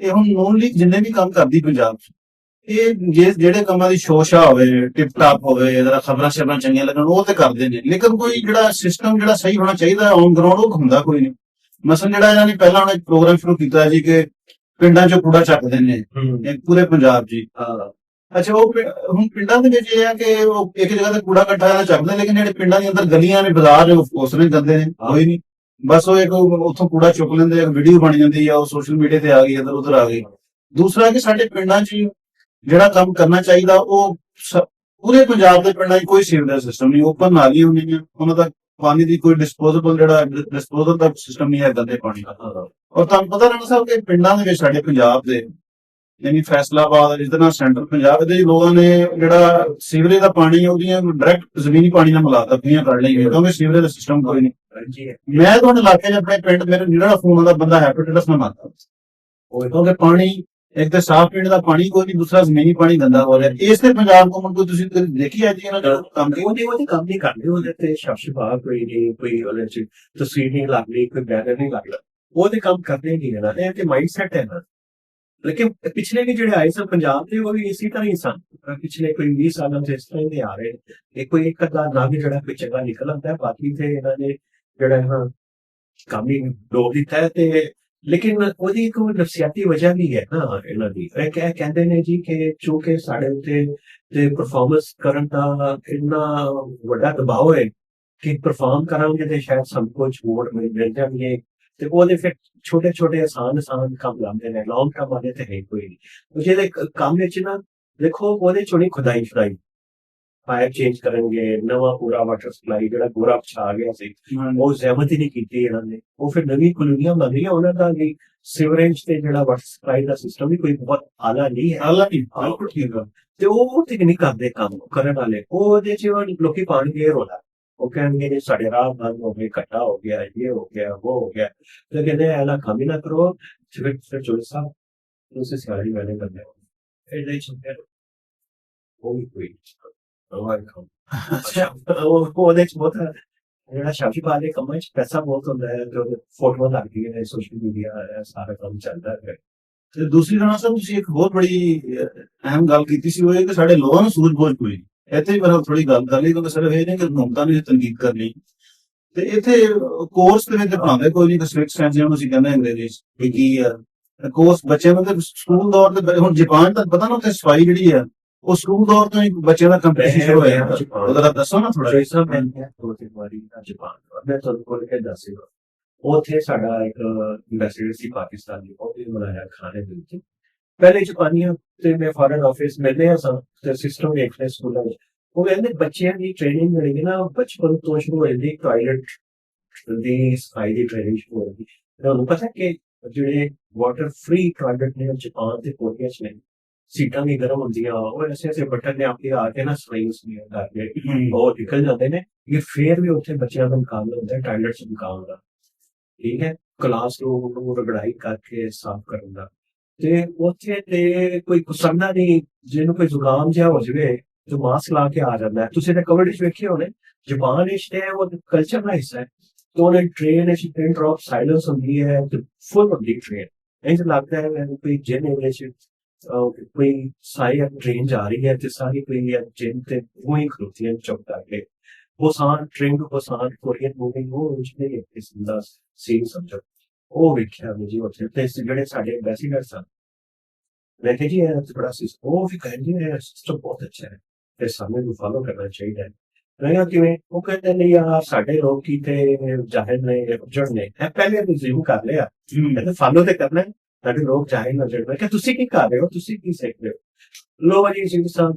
ਇਹ ਹੁਣ ਨੋਨ ਲੀਗ ਜਿੰਨੇ ਵੀ ਕੰਮ ਕਰਦੀ ਪੰਜਾਬ 'ਚ, ਇਹ ਜਿਹੜੇ ਕੰਮਾਂ ਦੀ ਸ਼ੋਸ਼ਾ ਹੋਵੇ ਟਿਪ ਟਾਪ ਹੋਵੇ ਜਿਹੜਾ ਖਬਰਾਂ ਸ਼ਬਰਾਂ ਚੰਗੀਆਂ ਲੱਗਣ, ਉਹ ਤੇ ਕਰਦੇ ਨੇ। ਲੇਕਿਨ ਕੋਈ ਜਿਹੜਾ ਸਿਸਟਮ ਜਿਹੜਾ ਸਹੀ ਹੋਣਾ ਚਾਹੀਦਾ ਔਨ ਗਰਾਊਂਡ ਉਹ ਹੁੰਦਾ ਕੋਈ ਨਹੀਂ। ਮਸਲ ਜਿਹੜਾ ਇਹਨਾਂ ਨੇ ਪਹਿਲਾਂ ਹੁਣ ਪ੍ਰੋਗਰਾਮ ਸ਼ੁਰੂ ਕੀਤਾ ਜੀ ਕਿ ਪਿੰਡਾਂ 'ਚੋਂ ਕੂੜਾ ਚੱਕਦੇ ਨੇ। ਇਹ ਪੂਰੇ ਪੰਜਾਬ 'ਚ ਹੀ। ਅੱਛਾ ਉਹ ਪਿੰ- ਹੁਣ ਪਿੰਡਾਂ ਦੇ ਵਿੱਚ ਇਹ ਆ ਕਿ ਉਹ ਇੱਕ ਜਗ੍ਹਾ ਤੇ ਕੂੜਾ ਇਕੱਠਾ ਕਰਕੇ ਚੱਕਦੇ ਲੇਕਿਨ ਜਿਹੜੇ ਪਿੰਡਾਂ ਦੇ ਅੰਦਰ ਗਲੀਆਂ ਨੇ ਬਾਜ਼ਾਰ ਨੇ ਉਸ ਨੇ ਗੰਦੇ ਨੇ ਕੋਈ ਨਹੀਂ। ਬਸ ਉਹ ਇੱਕ ਉੱਥੋਂ ਕੂੜਾ ਚੁੱਕ ਲੈਂਦੇ ਇੱਕ ਵੀਡੀਓ ਬਣ ਜਾਂਦੀ ਆ ਉਹ ਸੋਸ਼ਲ ਮੀਡੀਆ ਤੇ ਆ ਗਈ ਇੱਧਰ ਉੱਧਰ ਆ ਗਈ। ਦੂਸਰਾ ਕਿ ਸਾਡੇ ਪਿੰਡਾਂ 'ਚ ਜਿਹੜਾ ਕੰਮ ਕਰਨਾ ਚਾਹੀਦਾ ਉਹ ਸ- ਪੂਰੇ ਪੰਜਾਬ ਦੇ ਪਿੰਡਾਂ 'ਚ ਕੋਈ ਸੀਵਰੇਜ ਸਿਸਟਮ ਨਹੀਂ ਓਪਨ ਨਾਲੀਆਂ ਹੁੰਦੀਆਂ ਉਹਨਾਂ ਦਾ ਪਾਣੀ ਦੀ ਕੋਈ ਡਿਸਪੋਜ਼ੇਬਲ ਜਿਹੜਾ ਡਿਸਪੋਜ਼ਲ ਦਾ ਸਿਸਟਮ ਨਹੀਂ ਹੈ ਗੰਦੇ ਪਾਣੀ ਦਾ। ਔਰ ਤੁਹਾਨੂੰ ਪਤਾ ਰਹਿਣਾ ਸਾਹਿਬ ਕਿ ਪਿੰਡਾਂ ਦੇ ਵਿੱਚ ਸਾਡੇ ਪੰਜਾਬ ਦੇ ਯਾਨੀ ਫੈਸਲਾਬਾਦ ਜਿਹਦੇ ਨਾਲ ਸੈਂਟਰਲ ਪੰਜਾਬ ਦੇ ਲੋਕਾਂ ਨੇ ਜਿਹੜਾ ਸੀਵਰੇਜ ਦਾ ਪਾਣੀ ਉਹਦੀਆਂ ਡਾਇਰੈਕਟ ਜ਼ਮੀਨੀ ਪਾਣੀ ਨਾਲ ਮਿਲਾਤਾ ਪਈਆਂ ਕਰ ਲਈਆਂ ਕਿਉਂਕਿ ਸੀਵਰੇਜ ਦਾ ਸਿਸਟਮ ਕੋਈ ਨਹੀਂ। ਮੈਂ ਤੁਹਾਡੇ ਇਲਾਕੇ 'ਚ ਆਪਣੇ ਪਿੰਡ ਮੇਰੇ ਜਿਹੜਾ ਫੋਨ ਆਉਂਦਾ ਬੰਦਾ ਹੈਪੇਟਿਟਸ ਨਾਲ ਮਾਰਦਾ ਉਹ ਕਿਉਂਕਿ ਪਾਣੀ ਇੱਕ ਤੇ ਸਾਫ਼ ਪੀਣ ਦਾ ਪਾਣੀ ਕੋਈ ਨਹੀਂ ਦੂਸਰਾ ਜ਼ਮੀਨੀ ਪਾਣੀ ਗੰਦਾ ਹੋ ਰਿਹਾ। ਇਸ ਤੇ ਪੰਜਾਬ ਗੌਰਮੈਂਟ ਕੋਈ ਤੁਸੀਂ ਦੇਖੀ ਹੈ ਜੀ ਇਹਨਾਂ ਦਾ ਕੰਮ ਕੀ ਉਹਦੇ ਉਹਦੇ ਕੰਮ ਨਹੀਂ ਕਰਦੇ ਉਹਦੇ ਤੇ ਸ਼ਬਸ਼ਬਾ ਕੋਈ ਨਹੀਂ ਕੋਈ ਉਹਦੇ ਚ ਤਸਵੀਰ ਨਹੀਂ ਲੱਗਦੀ ਕੋਈ ਬੈਨਰ ਨਹੀਂ ਲੱਗਦਾ। ਉਹਦੇ ਕੰਮ ਕਰਦੇ ਨਹੀਂ ਨਾ ਇਹ ਤੇ ਮਾਈਂਡਸੈਟ ਹੈ ਨਾ। ਲੇਕਿਨ ਪਿਛਲੇ ਵੀ ਜਿਹੜੇ ਆਏ ਸਨ ਪੰਜਾਬ ਦੇ, ਉਹ ਵੀ ਇਸੇ ਤਰ੍ਹਾਂ ਹੀ ਸਨ। ਪਿਛਲੇ ਕੋਈ 20 ਸਾਲਾਂ ਤੋਂ ਇਸ ਤਰ੍ਹਾਂ ਦੇ ਆ ਰਹੇ। ਨੇ ਕੋਈ ਇੱਕ ਅੱਧਾ ਨਗ ਜਿਹੜਾ ਕੋਈ ਚੰਗਾ ਨਿਕਲ ਆਉਂਦਾ ਹੈ ਬਾਕੀ ਤੇ ਇਹਨਾਂ ਨੇ ਜਿਹੜਾ ਹੈ ਕੰਮ ਹੀ ਡੋਬ ਦਿੱਤਾ ਹੈ ਤੇ ਲੇਕਿਨ ਉਹਦੀ ਇੱਕ ਉਹ ਨਫਸੀਆਤੀ ਵਜ੍ਹਾ ਵੀ ਹੈ ਨਾ ਇਹਨਾਂ ਦੀ। ਇਹ ਕਹਿ- ਕਹਿੰਦੇ ਨੇ ਜੀ ਕਿ ਚੂੰਕਿ ਸਾਡੇ ਉੱਤੇ ਤੇ ਪਰਫਾਰਮੈਂਸ ਕਰਨ ਦਾ ਇੰਨਾ ਵੱਡਾ ਦਬਾਅ ਹੈ ਕਿ ਪਰਫਾਰਮ ਕਰਾਂਗੇ ਤੇ ਸ਼ਾਇਦ ਸਭ ਕੁਝ ਵੋਟ ਮਿਲ ਜਾਣਗੇ। ਤੇ ਉਹਦੇ ਫਿਰ ਛੋਟੇ ਛੋਟੇ ਆਸਾਨ ਆਸਾਨ ਕੰਮ ਲਾਉਂਦੇ ਨੇ ਲੌਂਗ ਟਰਮ ਵਾਲੇ ਤੇ ਹੈ ਹੀ ਕੋਈ ਨਹੀਂ ਉਹ ਜਿਹਦੇ ਕੰਮ ਵਿੱਚ ਨਾ ਦੇਖੋ ਉਹਦੇ ਚੋਂ ਨਹੀਂ ਖੁਦਾਈ ਫਰਾਈ ਪਾਇਪ ਚੇਂਜ ਕਰਨਗੇ ਨਵਾਂ ਪੂਰਾ ਵਾਟਰ ਸਪਲਾਈ ਜਿਹੜਾ ਪੂਰਾ ਛਾ ਗਿਆ ਸੀ। ਉਹ ਜ਼ਹਿਮਤ ਹੀ ਨਹੀਂ ਕੀਤੀ ਇਹਨਾਂ ਨੇ। ਉਹ ਫਿਰ ਨਵੀਂ ਕਲੋਨੀਆਂ ਬਣ ਰਹੀਆਂ ਉਹਨਾਂ ਦਾ ਵੀ। ਸੀਵਰੇਜ ਤੇ ਜਿਹੜਾ ਵਾਟਰ ਸਪਲਾਈ ਦਾ ਸਿਸਟਮ ਵੀ ਕੋਈ ਬਹੁਤ ਆਲਾ ਨਹੀਂ ਹੈ। ਹਾਲਾ ਨਹੀਂ ਬਿਲਕੁਲ ਠੀਕ ਆ। ਤੇ ਉਹ ਤੇ ਨਹੀਂ ਕਰਦੇ ਕੰਮ ਕਰਨ ਵਾਲੇ ਉਹ ਉਹਦੇ ਚ ਲੋਕੀ ਪਾਣੀ ਦੇ ਰੋਲਾ। ਉਹ ਕਹਿੰਦੇ ਨੇ ਸਾਡੇ ਰਾਹ ਬੰਦ ਹੋ ਗਏ ਘਟਾ ਹੋ ਗਿਆ ਇਹ ਹੋ ਗਿਆ ਉਹ ਹੋ ਗਿਆ। ਤੇ ਕਹਿੰਦੇ ਐਲਾ ਕੰਮ ਹੀ ਨਾ ਕਰੋ ਫਿਰ ਫਿਰ ਚੋਰੀ ਸਾਹਿਬ ਤੁਸੀਂ ਸਿਆਰੀ ਵਾਲੇ ਬੰਦੇ ਹੋ। ਇਹ ਨਹੀਂ ਚੁੱਕੇ ਉਹ ਵੀ ਕੋਈ ਉਹ ਕੰਮ। ਅੱਛਾ। ਉਹ ਉਹ ਉਹਦੇ ਚ ਬਹੁਤ ਜਿਹੜਾ ਸ਼ਾਫੀ ਵਾਲੇ ਕੰਮਾਂ ਚ ਪੈਸਾ ਬਹੁਤ ਹੁੰਦਾ ਹੈ ਜੋ ਫੋਟੋਆਂ ਲੱਗਦੀਆਂ ਨੇ ਸੋਸ਼ਲ ਮੀਡੀਆ ਸਾਰਾ ਕੰਮ ਚੱਲਦਾ ਹੈ। ਤੇ ਦੂਸਰੀ ਰਾਣਾ ਸਾਹਿਬ ਤੁਸੀਂ ਇੱਕ ਬਹੁਤ ਬੜੀ ਅਹ, ਅਹਿਮ ਗੱਲ ਕੀਤੀ ਸੀ ਉਹ ਇਹ ਕਿ ਸਾਡੇ ਲੋਕਾਂ ਨੂੰ ਸੂਝ-ਬੂਝ ਕੋਈ ਨਹੀਂ। ਇੱਥੇ ਹੀ ਮੈਂ ਥੋੜੀ ਗੱਲ ਕਰ ਲਈ ਕਿਉਂਕਿ ਸਿਰਫ ਇਹ ਨਹੀਂ ਕਿ ਹੁਕਮਤਾਂ ਨੂੰ ਤਨਕੀਦ ਕਰਨੀ। ਤੇ ਇੱਥੇ ਕੋਰਸ ਦੇ ਵਿੱਚ ਪੜਾਉਂਦੇ ਕੋਈ ਨਹੀਂ ਸਟ੍ਰਿਕਟ ਸਾਇੰਸ ਜਿਹਨੂੰ ਅਸੀਂ ਕਹਿੰਦੇ ਅੰਗਰੇਜ਼ੀ ਚ ਵੀ ਕੀ ਆ। ਕੋਰਸ ਨੂੰ ਤੇ ਸਕੂਲ ਦੌਰ ਤੇ ਹੁਣ ਜਾਪਾਨ ਤੱਕ ਪਤਾ ਨਾ ਉੱਥੇ ਸਫ਼ਾਈ ਜਿਹੜੀ ਆ ਉਹ ਸਕੂਲ ਦੌਰ ਤੋਂ ਹੀ ਬੱਚਿਆਂ ਦਾ ਕੰਪੀਟੀਸ਼ਨ ਸ਼ੁਰੂ ਹੋਇਆ। ਉਹਦਾ ਦੱਸੋ ਨਾ ਥੋੜਾ ਜੈ ਸਾਹਿਬ ਮੈਂ ਦੋ ਤਿੰਨ ਵਾਰੀ ਜਾਪਾਨ ਦਾ। ਮੈਂ ਤੁਹਾਨੂੰ ਕੋਲ ਕੇ ਦੱਸਿਆ ਉੱਥੇ ਸਾਡਾ ਇੱਕ ਐਮਬੈਸਡਰ ਸੀ ਪਾਕਿਸਤਾਨ ਦੀ ਉਹ ਵੀ ਬਣਾਇਆ ਖਾਣੇ ਦੇ ਵਿੱਚ। ਪਹਿਲੇ ਜਾਪਾਨੀਆਂ ਤੇ ਮੈਂ ਫਾਰਨ ਆਫਿਸ ਮਿਲਦੇ ਆ ਸਾਂ ਤੇ ਸਿਸਟਮ ਦੇਖਦੇ ਸਕੂਲਾਂ ਵਿੱਚ ਉਹ ਕਹਿੰਦੇ ਬੱਚਿਆਂ ਦੀ ਟ੍ਰੇਨਿੰਗ ਜਿਹੜੀ ਨਾ ਬਚਪਨ ਤੋਂ ਸ਼ੁਰੂ ਹੋ ਜਾਂਦੀ ਟਾਇਲਟ ਦੀ ਸਫ਼ਾਈ ਦੀ ਟ੍ਰੇਨਿੰਗ ਸ਼ੁਰੂ ਹੋ ਜਾਂਦੀ। ਤੁਹਾਨੂੰ ਪਤਾ ਕਿ ਜਿਹੜੇ ਵਾਟਰ ਫ੍ਰੀ ਟਾਇਲਟ ਨੇ ਜਾਪਾਨ ਤੇ ਕੋਰੀਆ ਚ ਨੇ ਸੀਟਾਂ ਵੀ ਗਰਮ ਹੁੰਦੀਆਂ ਉਹ ਐਸੇ ਐਸੇ ਬਟਨ ਨੇ ਆਪੇ ਆ ਕੇ ਨਾ ਸਲਾਈਸ ਨਹੀਂ ਕਰਦੇ ਉਹ ਨਿਕਲ ਜਾਂਦੇ ਨੇ ਇਹ ਫੇਰ ਵੀ ਉੱਥੇ ਬੱਚਿਆਂ ਦਾ ਮੁਕਾਬਲਾ ਹੁੰਦਾ ਹੈ ਟਾਇਲਟ ਚ ਮੁਕਾਬਲਾ। ਠੀਕ ਹੈ? ਕਲਾਸ ਰੂਮ ਨੂੰ ਰਗੜਾਈ ਕਰਕੇ ਸਾਫ਼ ਕਰਨ ਦਾ। ਤੇ ਉੱਥੇ ਤੇ ਕੋਈ ਕੁਸੰਨਾ ਨਹੀਂ ਜਿਹਨੂੰ ਕੋਈ ਜ਼ੁਕਾਮ ਜਿਹਾ ਹੋ ਜਾਵੇ ਜੋ ਮਾਸਕ ਲਾ ਕੇ ਆ ਜਾਂਦਾ ਹੈ। ਤੁਸੀਂ ਤੇ ਕਵਰ ਵਿੱਚ ਵੇਖੇ ਹੋਣੇ ਜਾਪਾਨ ਵਿੱਚ ਤੇ ਉਹ ਕਲਚਰ ਦਾ ਹਿੱਸਾ ਹੈ। ਤੋਂ ਉਹਨੇ ਟ੍ਰੇਨ ਵਿੱਚ ਪਿੰਟ ਡ੍ਰੌਪ ਸਾਇਲੈਂਸ ਹੁੰਦੀ ਹੈ ਤੇ ਫੁੱਲ ਹੁੰਦੀ ਟ੍ਰੇਨ ਇੰਜ ਲੱਗਦਾ ਹੈ ਮੈਨੂੰ ਕੋਈ ਜਿੰਨ ਵਿੱਚ ਅਹ, ਕੋਈ ਸਾਈ ਟ੍ਰੇਨ ਜਾ ਰਹੀ ਹੈ ਤੇ ਸਾਰੀ ਕੋਈ ਜਿੰਨ ਤੇ ਉਹੀ ਖਲੋਤੀ ਹੈ ਚੁੱਪ ਕਰਕੇ। Busan train to Busan Korean movie ਉਹ ਉਸਨੇ ਇੱਕ ਕਿਸਮ ਦਾ ਸੀਨ ਸਮਝੋ। ਉਹ ਵੇਖਿਆ ਮੈਂ ਜੀ ਉੱਥੇ ਤੇ ਜਿਹੜੇ ਸਾਡੇ ਐਮਬੈਸੀਡਰ ਸਨ ਮੈਂ ਕਿਹਾ ਜੀ ਇਹ ਤਾਂ ਬੜਾ ਸੀ ਉਹ ਵੀ ਕਹਿੰਦੇ ਨੇ ਸਿਸਟਮ ਬਹੁਤ ਅੱਛਾ ਹੈ ਤੇ ਸਾਨੂੰ ਨੂੰ ਫਾਲੋ ਕਰਨਾ ਚਾਹੀਦਾ ਹੈ। ਮੈਂ ਕਿਹਾ ਕਿਵੇਂ? ਉਹ ਕਹਿੰਦੇ ਨੇ ਯਾਰ ਸਾਡੇ ਲੋਕ ਕੀ ਤੇ ਜਾਹਿਰ ਨੇ ਉੱਜੜ ਨੇ ਇਹ ਪਹਿਲੇ ਵੀ ਜ਼ਿਮ ਕਰ ਲਿਆ। ਕਹਿੰਦੇ ਫਾਲੋ ਤੇ ਕਰਨਾ ਹੈ ਸਾਡੇ ਲੋਕ ਚਾਹੇ ਨਾ ਜੜ ਮੈਂ ਕਿਹਾ ਤੁਸੀਂ ਕੀ ਕਰ ਰਹੇ ਹੋ? ਤੁਸੀਂ ਕੀ ਸਿੱਖ ਰਹੇ ਹੋ? ਲੋ ਜੀ ਸਿੰਘ ਸਾਹਿਬ